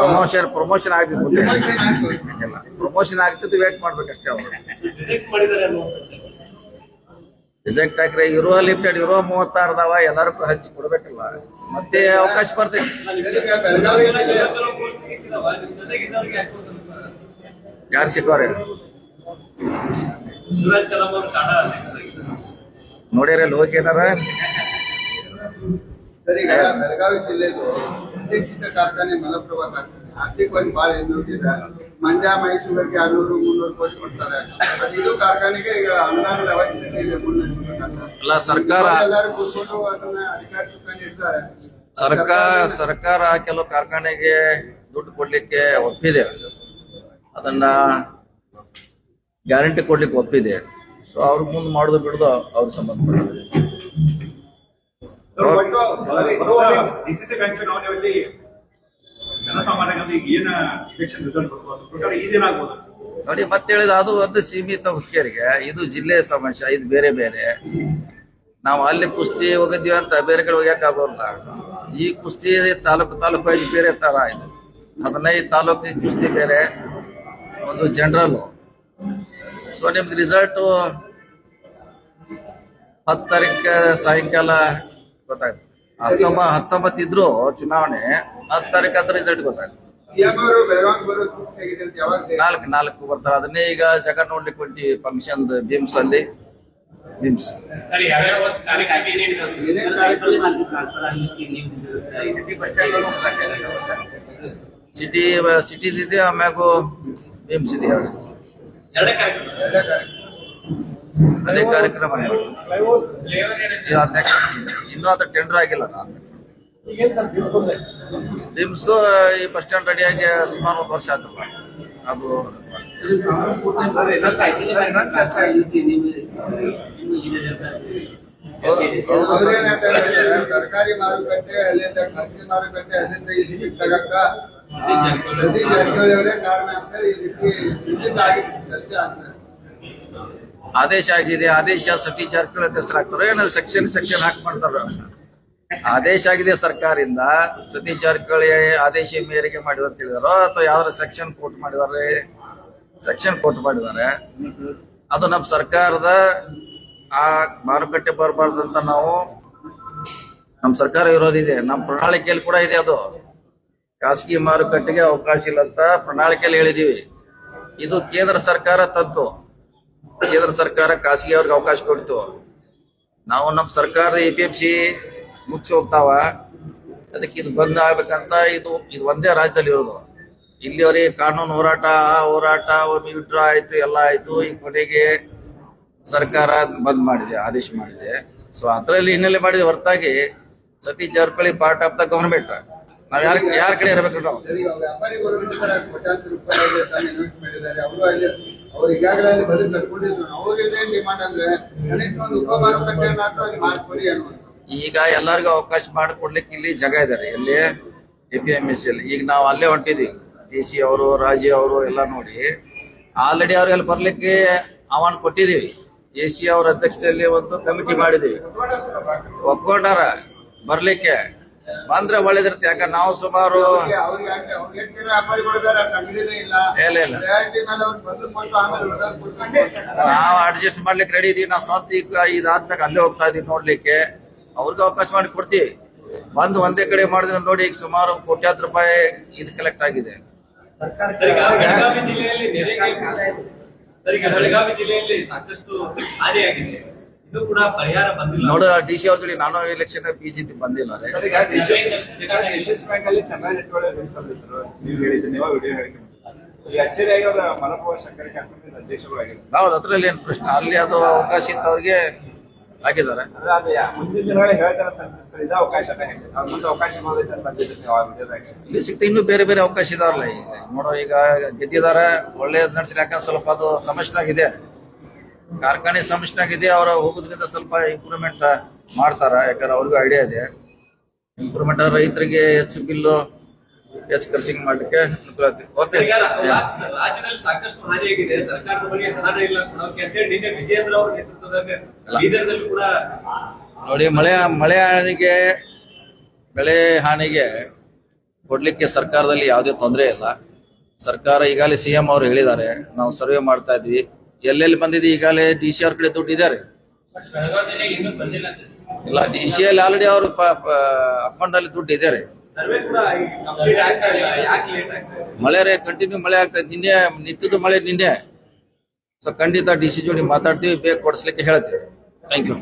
ಪ್ರಮೋಷನ್ ಪ್ರಮೋಷನ್ ಆಗ್ಬೇಕು. ಪ್ರಮೋಷನ್ ಆಗ್ತಿದ್ದು ವೇಟ್ ಮಾಡ್ಬೇಕಷ್ಟೇ ಅವರು. ರಿಜೆಕ್ಟ್ ಆಗ್ರೆ ಇರೋ ಇರುವ ಲಿಮಿಟೆಡ್ ಇರೋ ಮೂವತ್ತಾರದವ ಅದಾವ ಎಲ್ಲರಿಗೂ ಹಚ್ಚಿ ಕೊಡ್ಬೇಕಲ್ಲ. ಮತ್ತೆ ಅವಕಾಶ ಬರ್ತೈತಿ ಸ್ವಲ್ಪ ಯಾರು ಸಿಕ್ಕವ್ರೆ? ನೋಡ್ಯಾರ ಅಲ್ಲಿ ಹೋಗಿ ಏನಾರ ಸರ್ ಬೆಳಗಾವಿ ಜಿಲ್ಲೆದು ಅಧ್ಯಕ್ಷಿತ ಕಾರ್ಖಾನೆ ಮಲಪ್ರಭಾ ಕಾರ್ಖಾನೆ. ಆರ್ಥಿಕವಾಗಿ ಬಹಳ ಹಿಂದುಳಿದಿದೆ ಮಂಡ್ಯ ಮೈಸೂರಿಗೆ ಎರಡ್ನೂರು ಮುನ್ನೂರು ಕೋಟಿ ಕೊಡ್ತಾರೆ. ಅದು ಇದು ಕಾರ್ಖಾನೆಗೆ ಈಗ ಅನುದಾನದ ಅವಶ್ಯಕತೆ ಇದೆ ಮುನ್ನಡೆಸಬೇಕಂತ ಎಲ್ಲ ಸರ್ಕಾರ ಎಲ್ಲರೂ ಕೂತ್ಕೊಂಡು ಅದನ್ನ ಅಧಿಕಾರಿ ಇಡ್ತಾರೆ. ಸರ್ಕಾರ ಸರ್ಕಾರ ಕೆಲವು ಕಾರ್ಖಾನೆಗೆ ದುಡ್ಡು ಕೊಡ್ಲಿಕ್ಕೆ ಒಪ್ಪಿದೆ. ಅದನ್ನ ಗ್ಯಾರಂಟಿ ಕೊಡ್ಲಿಕ್ಕೆ ಒಪ್ಪಿದೆ. ಸೊ ಅವ್ರಿಗೆ ಮುಂದೆ ಮಾಡೋದು ಬಿಡೋದು ಅವ್ರಿಗೆ ಸಂಬಂಧಪಟ್ಟಿದೆ ಡಿಸಿಸಿ ಬ್ಯಾಂಕ್ ಚುನಾವಣೆಯಲ್ಲಿ ಜನಸಾಮಾನ್ಯರಿಗೆ ಈಗ ಏನ ಇಲೆಕ್ಷನ್ ರಿಸಲ್ಟ್ ಬರ್ಬೋದು ಪ್ರಕಾರ ಈ ದಿನ ಆಗ್ಬೋದು? ನೋಡಿ ಮತ್ತೆ ಹೇಳಿದ ಅದು ಒಂದು ಸೀಮಿತ ಹುಕ್ಕೇರಿಗೆ ಇದು ಜಿಲ್ಲೆಯ ಸಮಸ್ಯೆ ಇದು ಬೇರೆ ಬೇರೆ. ನಾವು ಅಲ್ಲಿ ಕುಸ್ತಿ ಹೋಗಿದ್ವಿ ಅಂತ ಬೇರೆ ಕಡೆ ಹೋಗ್ಯಾಕ ಆಗೋಲ್ಲ? ಈ ಕುಸ್ತಿ ತಾಲೂಕು ತಾಲೂಕು ಆಗಿ ಬೇರೆ ತರ ಇದು. ಹದಿನೈದು ತಾಲೂಕಿನ ಕುಸ್ತಿ ಬೇರೆ ಒಂದು ಜನರಲ್ ಸೊ ನಿಮ್ಗೆ ರಿಸಲ್ಟ್ ಹತ್ತು ತಾರೀಕು ಸಾಯಂಕಾಲ ಗೊತ್ತಾಗ್ತದೆ. ಹತ್ತೊಂಬ ಹತ್ತೊಂಬತ್ತು ಇದ್ರು ಚುನಾವಣೆ ಹತ್ತು ತಾರೀಕು ಹತ್ತು ರಿಸಲ್ಟ್ ಗೊತ್ತಾಗ್ತದೆ. ಅವರು ಬೆಳಗಾವಿ ಬರೋದು ಆಗಿದೆ ಅಂತ ಯಾವಾಗ ನಾಲ್ಕು ನಾಲ್ಕು ಬರ್ತಾರೆ ಅದನ್ನೇ ಈಗ ಜಗ ನೋಡ್ಲಿಕ್ಕೆ ಕೊಟ್ಟಿ ಫಂಕ್ಷನ್ ಬಿಮ್ಸ್ ಅಲ್ಲಿ. ಬಿಮ್ಸ್ ಸಿಟಿ ಸಿಟಿ ಇದೆ ಆಮ್ಯಾಗು ಬಿಮ್ಸ್ ಇದೆ. ಎರಡು ಅದೇ ಕಾರ್ಯಕ್ರಮ ಇನ್ನೂ ಅದು ಟೆಂಡರ್ ಆಗಿಲ್ಲ ನಾನು. ಈ ಬಸ್ ಸ್ಟ್ಯಾಂಡ್ ರೆಡಿಯಾಗಿ ಸುಮಾರು ಒಂದು ವರ್ಷ ಆಯ್ತಲ್ಲ ಅದು ತರಕಾರಿ ಮಾರುಕಟ್ಟೆ, ಅಲ್ಲಿಂದ ಖಾಸಗಿ ಮಾರುಕಟ್ಟೆ, ಅಲ್ಲಿಂದ ಇಲ್ಲಿ ತಗಕ್ಕ ಪ್ರತಿ ಜಾರಕಿಹೊಳಿ ಕಾರಣ ಅಂತ ಹೇಳಿ ಈ ರೀತಿ ಆಗಿ ಚರ್ಚೆ ಆಗ್ತದೆ. ಆದೇಶ ಆಗಿದೆ, ಆದೇಶ ಸತಿ ಜಾರಕಿಹೊಳಿ ಹೆಸರಾಗ್ತಾರೋ ಏನೋ ಸೆಕ್ಷನ್ ಸೆಕ್ಷನ್ ಹಾಕಿ ಮಾಡ್ತಾರ? ಆದೇಶ ಆಗಿದೆ ಸರ್ಕಾರದಿಂದ ಸತಿ ಜಾರಕಿಹೊಳಿ ಆದೇಶ ಮೇರೆಗೆ ಮಾಡಿದ ಅಂತ ಹೇಳಿದಾರೋ, ಅಥವಾ ಯಾವ್ದಾರ ಸೆಕ್ಷನ್ ಕೋಟ್ ಮಾಡಿದಾರೆ? ಸೆಕ್ಷನ್ ಕೋಟ್ ಮಾಡಿದ್ದಾರೆ ಅದು ನಮ್ಮ ಸರ್ಕಾರದ ಆ ಮಾರುಕಟ್ಟೆ ಬರಬಾರ್ದಂತ ನಾವು ನಮ್ಮ ಸರ್ಕಾರ ಇರೋದಿದೆ ನಮ್ಮ ಪ್ರಣಾಳಿಕೆಯಲ್ಲಿ ಕೂಡ ಇದೆ ಅದು. ಖಾಸಗಿ ಮಾರುಕಟ್ಟೆಗೆ ಅವಕಾಶ ಇಲ್ಲ ಅಂತ ಪ್ರಣಾಳಿಕೆಯಲ್ಲಿ ಹೇಳಿದೀವಿ. ಇದು ಕೇಂದ್ರ ಸರ್ಕಾರ ತಂತು. ಕೇಂದ್ರ ಸರ್ಕಾರ ಖಾಸಗಿ ಅವ್ರಿಗೆ ಅವಕಾಶ ಕೊಡ್ತು. ನಾವು ನಮ್ಮ ಸರ್ಕಾರ ಎ ಪಿ ಎಂ ಸಿ ಮುಚ್ಚಿ ಹೋಗ್ತಾವ. ಅದಕ್ಕೆ ಇದು ಬಂದ್ ಆಗ್ಬೇಕಂತ ಇದು ಇದು ಒಂದೇ ರಾಜ್ಯದಲ್ಲಿ ಇರೋದು ಇಲ್ಲಿವರೆಗೆ ಕಾನೂನು ಹೋರಾಟ ಹೋರಾಟ, ಒಮ್ಮೆ ವಿಡ್ರಾ ಆಯ್ತು, ಎಲ್ಲ ಆಯ್ತು, ಈ ಕೊನೆಗೆ ಸರ್ಕಾರ ಬಂದ್ ಮಾಡಿದೆ, ಆದೇಶ ಮಾಡಿದೆ. ಸೊ ಅದರಲ್ಲಿ ಹಿನ್ನೆಲೆ ಮಾಡಿದೆ ಹೊರತಾಗಿ Satish Jarkiholi part of the government ನಾವ್ ಯಾರ ಯಾರ ಕಡೆ ಇರಬೇಕು ನಾವು? ಅವರು ಈಗಾಗಲೇ ಅಲ್ಲಿ ಬದುಕು ಕಟ್ಕೊಂಡಿದ್ರು ಅವ್ರಿಗೆ ಏನ್ ಡಿಮಾಂಡ್ ಅಂದ್ರೆ ಕನಿಷ್ಠ ಒಂದು ಉಪ ಮಾರುಕಟ್ಟೆಯನ್ನ ಅಥವಾ ಮಾಡಿಸ್ಕೊಡಿ ಅನ್ನುವಂಥ ಈಗ ಎಲ್ಲರಿಗೂ ಅವಕಾಶ ಮಾಡಿಕೊಡ್ಲಿಕ್ಕೆ ಇಲ್ಲಿ ಜಾಗ ಇದ್ದಾರೆ. ಎಲ್ಲಿ ಎ ಪಿ ಎಂ ಎಸ್ ಅಲ್ಲಿ. ಈಗ ನಾವು ಅಲ್ಲೇ ಹೊಂಟಿದೀವಿ. ಡಿ ಸಿ ಅವರು, ರಾಜಿ ಅವರು ಎಲ್ಲ ನೋಡಿ. ಆಲ್ರೆಡಿ ಅವ್ರಿಗೆ ಬರ್ಲಿಕ್ಕೆ ಆಹ್ವಾನ ಕೊಟ್ಟಿದೀವಿ ಎ ಸಿ ಅವ್ರ ಅಧ್ಯಕ್ಷತೆಯಲ್ಲಿ ಒಂದು ಕಮಿಟಿ ಮಾಡಿದೀವಿ ಒಪ್ಕೊಂಡಾರ ಬರ್ಲಿಕ್ಕೆ. ಬಂದ್ರೆ ಒಳ್ಳೇದಿರುತ್ತೆ. ಯಾಕಂದ್ರೆ ನಾವು ಸುಮಾರು ಇಲ್ಲ. ನಾವು ಅಡ್ಜಸ್ಟ್ ಮಾಡ್ಲಿಕ್ಕೆ ರೆಡಿ ಇದೀವಿ. ನಾವು ಸ್ವಂತ ಈಗ ಇದಾದ್ಮೇಲೆ ಅಲ್ಲೇ ಹೋಗ್ತಾ ಇದೀವಿ ನೋಡ್ಲಿಕ್ಕೆ. ಅವ್ರಿಗೆ ಅವಕಾಶ ಮಾಡಿ ಕೊಡ್ತೀವಿ. ಬಂದು ಒಂದೇ ಕಡೆ ಮಾಡಿದ್ರೆ ನೋಡಿ ಈಗ ಸುಮಾರು ಕೋಟ್ಯಾತ್ ರೂಪಾಯಿ ಇದು ಕಲೆಕ್ಟ್ ಆಗಿದೆ. ಸರ್, ಬೆಳಗಾವಿ ಜಿಲ್ಲೆಯಲ್ಲಿ ನೆರೆಗೆ ಸರ್, ಬೆಳಗಾವಿ ಜಿಲ್ಲೆಯಲ್ಲಿ ಸಾಕಷ್ಟು ಹಾನಿಯಾಗಿದೆ. ಇದು ಕೂಡ ಪರಿಹಾರ ಬಂದಿಲ್ಲ. ನೋಡು ಡಿ ಸಿ ಅವ್ರ ಜೊತೆ ನಾನು ಎಲೆಕ್ಷನ್ ಬಂದಿಲ್ಲ ಚೆನ್ನಾಗಿ ನೆಟ್ವರ್ಕ್ ತಂದಿದ್ರು. ನೀವು ಅದ್ರಲ್ಲಿ ಏನ್ ಪ್ರಶ್ನೆ? ಅಲ್ಲಿ ಅದು ಅವಕಾಶ ಇತ್ತು ಅವ್ರಿಗೆ ಹಾಕಿದ್ದಾರೆ ಇಲ್ಲಿ ಸಿಗ್ತಾ ಇನ್ನೂ ಬೇರೆ ಬೇರೆ ಅವಕಾಶ ಇದಾವಲ್ಲ ಈಗ. ನೋಡೋ ಈಗ ಗೆದ್ದಿದ್ದಾರೆ ಒಳ್ಳೇದ್ ನಡೆಸಿ ಯಾಕಂದ್ರೆ ಸ್ವಲ್ಪ ಅದು ಸಮಸ್ಯೆನಾಗಿದೆ ಕಾರ್ಖಾನೆ ಸಮಸ್ಯೆನಾಗಿದೆ ಅವರ ಹೋಗೋದ್ರಿಂದ ಸ್ವಲ್ಪ ಇಂಪ್ರೂವ್ಮೆಂಟ್ ಮಾಡ್ತಾರ? ಯಾಕಂದ್ರೆ ಅವ್ರಿಗೂ ಐಡಿಯಾ ಇದೆ. ಇಂಪ್ರೂವ್ಮೆಂಟ್ ರೈತರಿಗೆ ಹೆಚ್ಚು ಬಿಲ್ಲು ಹೆಚ್ಚು ಖರ್ಚಿಂಗ್ ಮಾಡ್ಲಿಕ್ಕೆ ಅನುಕೂಲ ಆಗ್ತದೆ ಓಕೆ ಈಗ ರಾಜ್ಯ- ರಾಜ್ಯದಲ್ಲಿ ಸಾಕಷ್ಟು ಹಾನಿಯಾಗಿದೆ ಸರ್ಕಾರದ ಬಳಿ ಹಣ ಇಲ್ಲ ಕೊಡೋಕೆ ಅಂತೇಳಿ ನಿನ್ನೆ ವಿಜಯೇಂದ್ರ ಅವರ ನೇತೃತ್ವದಲ್ಲಿ ಬೀದರ್ದಲ್ಲಿ ಕೂಡ ನೋಡಿ ಮಳೆ ಮಳೆ ಹಾನಿಗೆ ಬೆಳೆ ಹಾನಿಗೆ ಕೊಡ್ಲಿಕ್ಕೆ ಸರ್ಕಾರದಲ್ಲಿ ಯಾವುದೇ ತೊಂದರೆ ಇಲ್ಲ. ಸರ್ಕಾರ ಈಗಾಗಲೇ ಸಿ ಎಂ ಅವರು ಹೇಳಿದ್ದಾರೆ ನಾವು ಸರ್ವೆ ಮಾಡ್ತಾ ಇದ್ವಿ. ಎಲ್ಲೆಲ್ಲಿ ಬಂದಿದೆ ಈಗಾಗಲೇ ಡಿ ಸಿ ಅವ್ರ ಕಡೆ ದುಡ್ಡು ಇದ್ದಾರೆ? ಇಲ್ಲ ಡಿ ಸಿ ಅಲ್ಲಿ ಆಲ್ರೆಡಿ ಅವರು ಅಕೌಂಟ್ ಅಲ್ಲಿ ದುಡ್ಡು ಇದ್ದಾರೆ. ಸರ್ವೆ ಕೂಡ ಕಂಪ್ಲೀಟ್ ಆಗ್ತಾ ಇಲ್ಲ ಯಾಕೆ ಲೇಟ್ ಆಗ್ತಾ ಮಳೆ ರೇ ಕಂಟಿನ್ಯೂ ಮಳೆ ಆಗ್ತದೆ ಇದೆ. ನಿನ್ನೆ ನಿಂತಿದ್ದು ಮಳೆ ನಿನ್ನೆ. ಸೊ ಖಂಡಿತ ಡಿ ಸಿ ಜೋಡಿ ಮಾತಾಡ್ತೀವಿ ಬೇಗ ಕೊಡಿಸ್ಲಿಕ್ಕೆ ಹೇಳ್ತೀವಿ. Thank you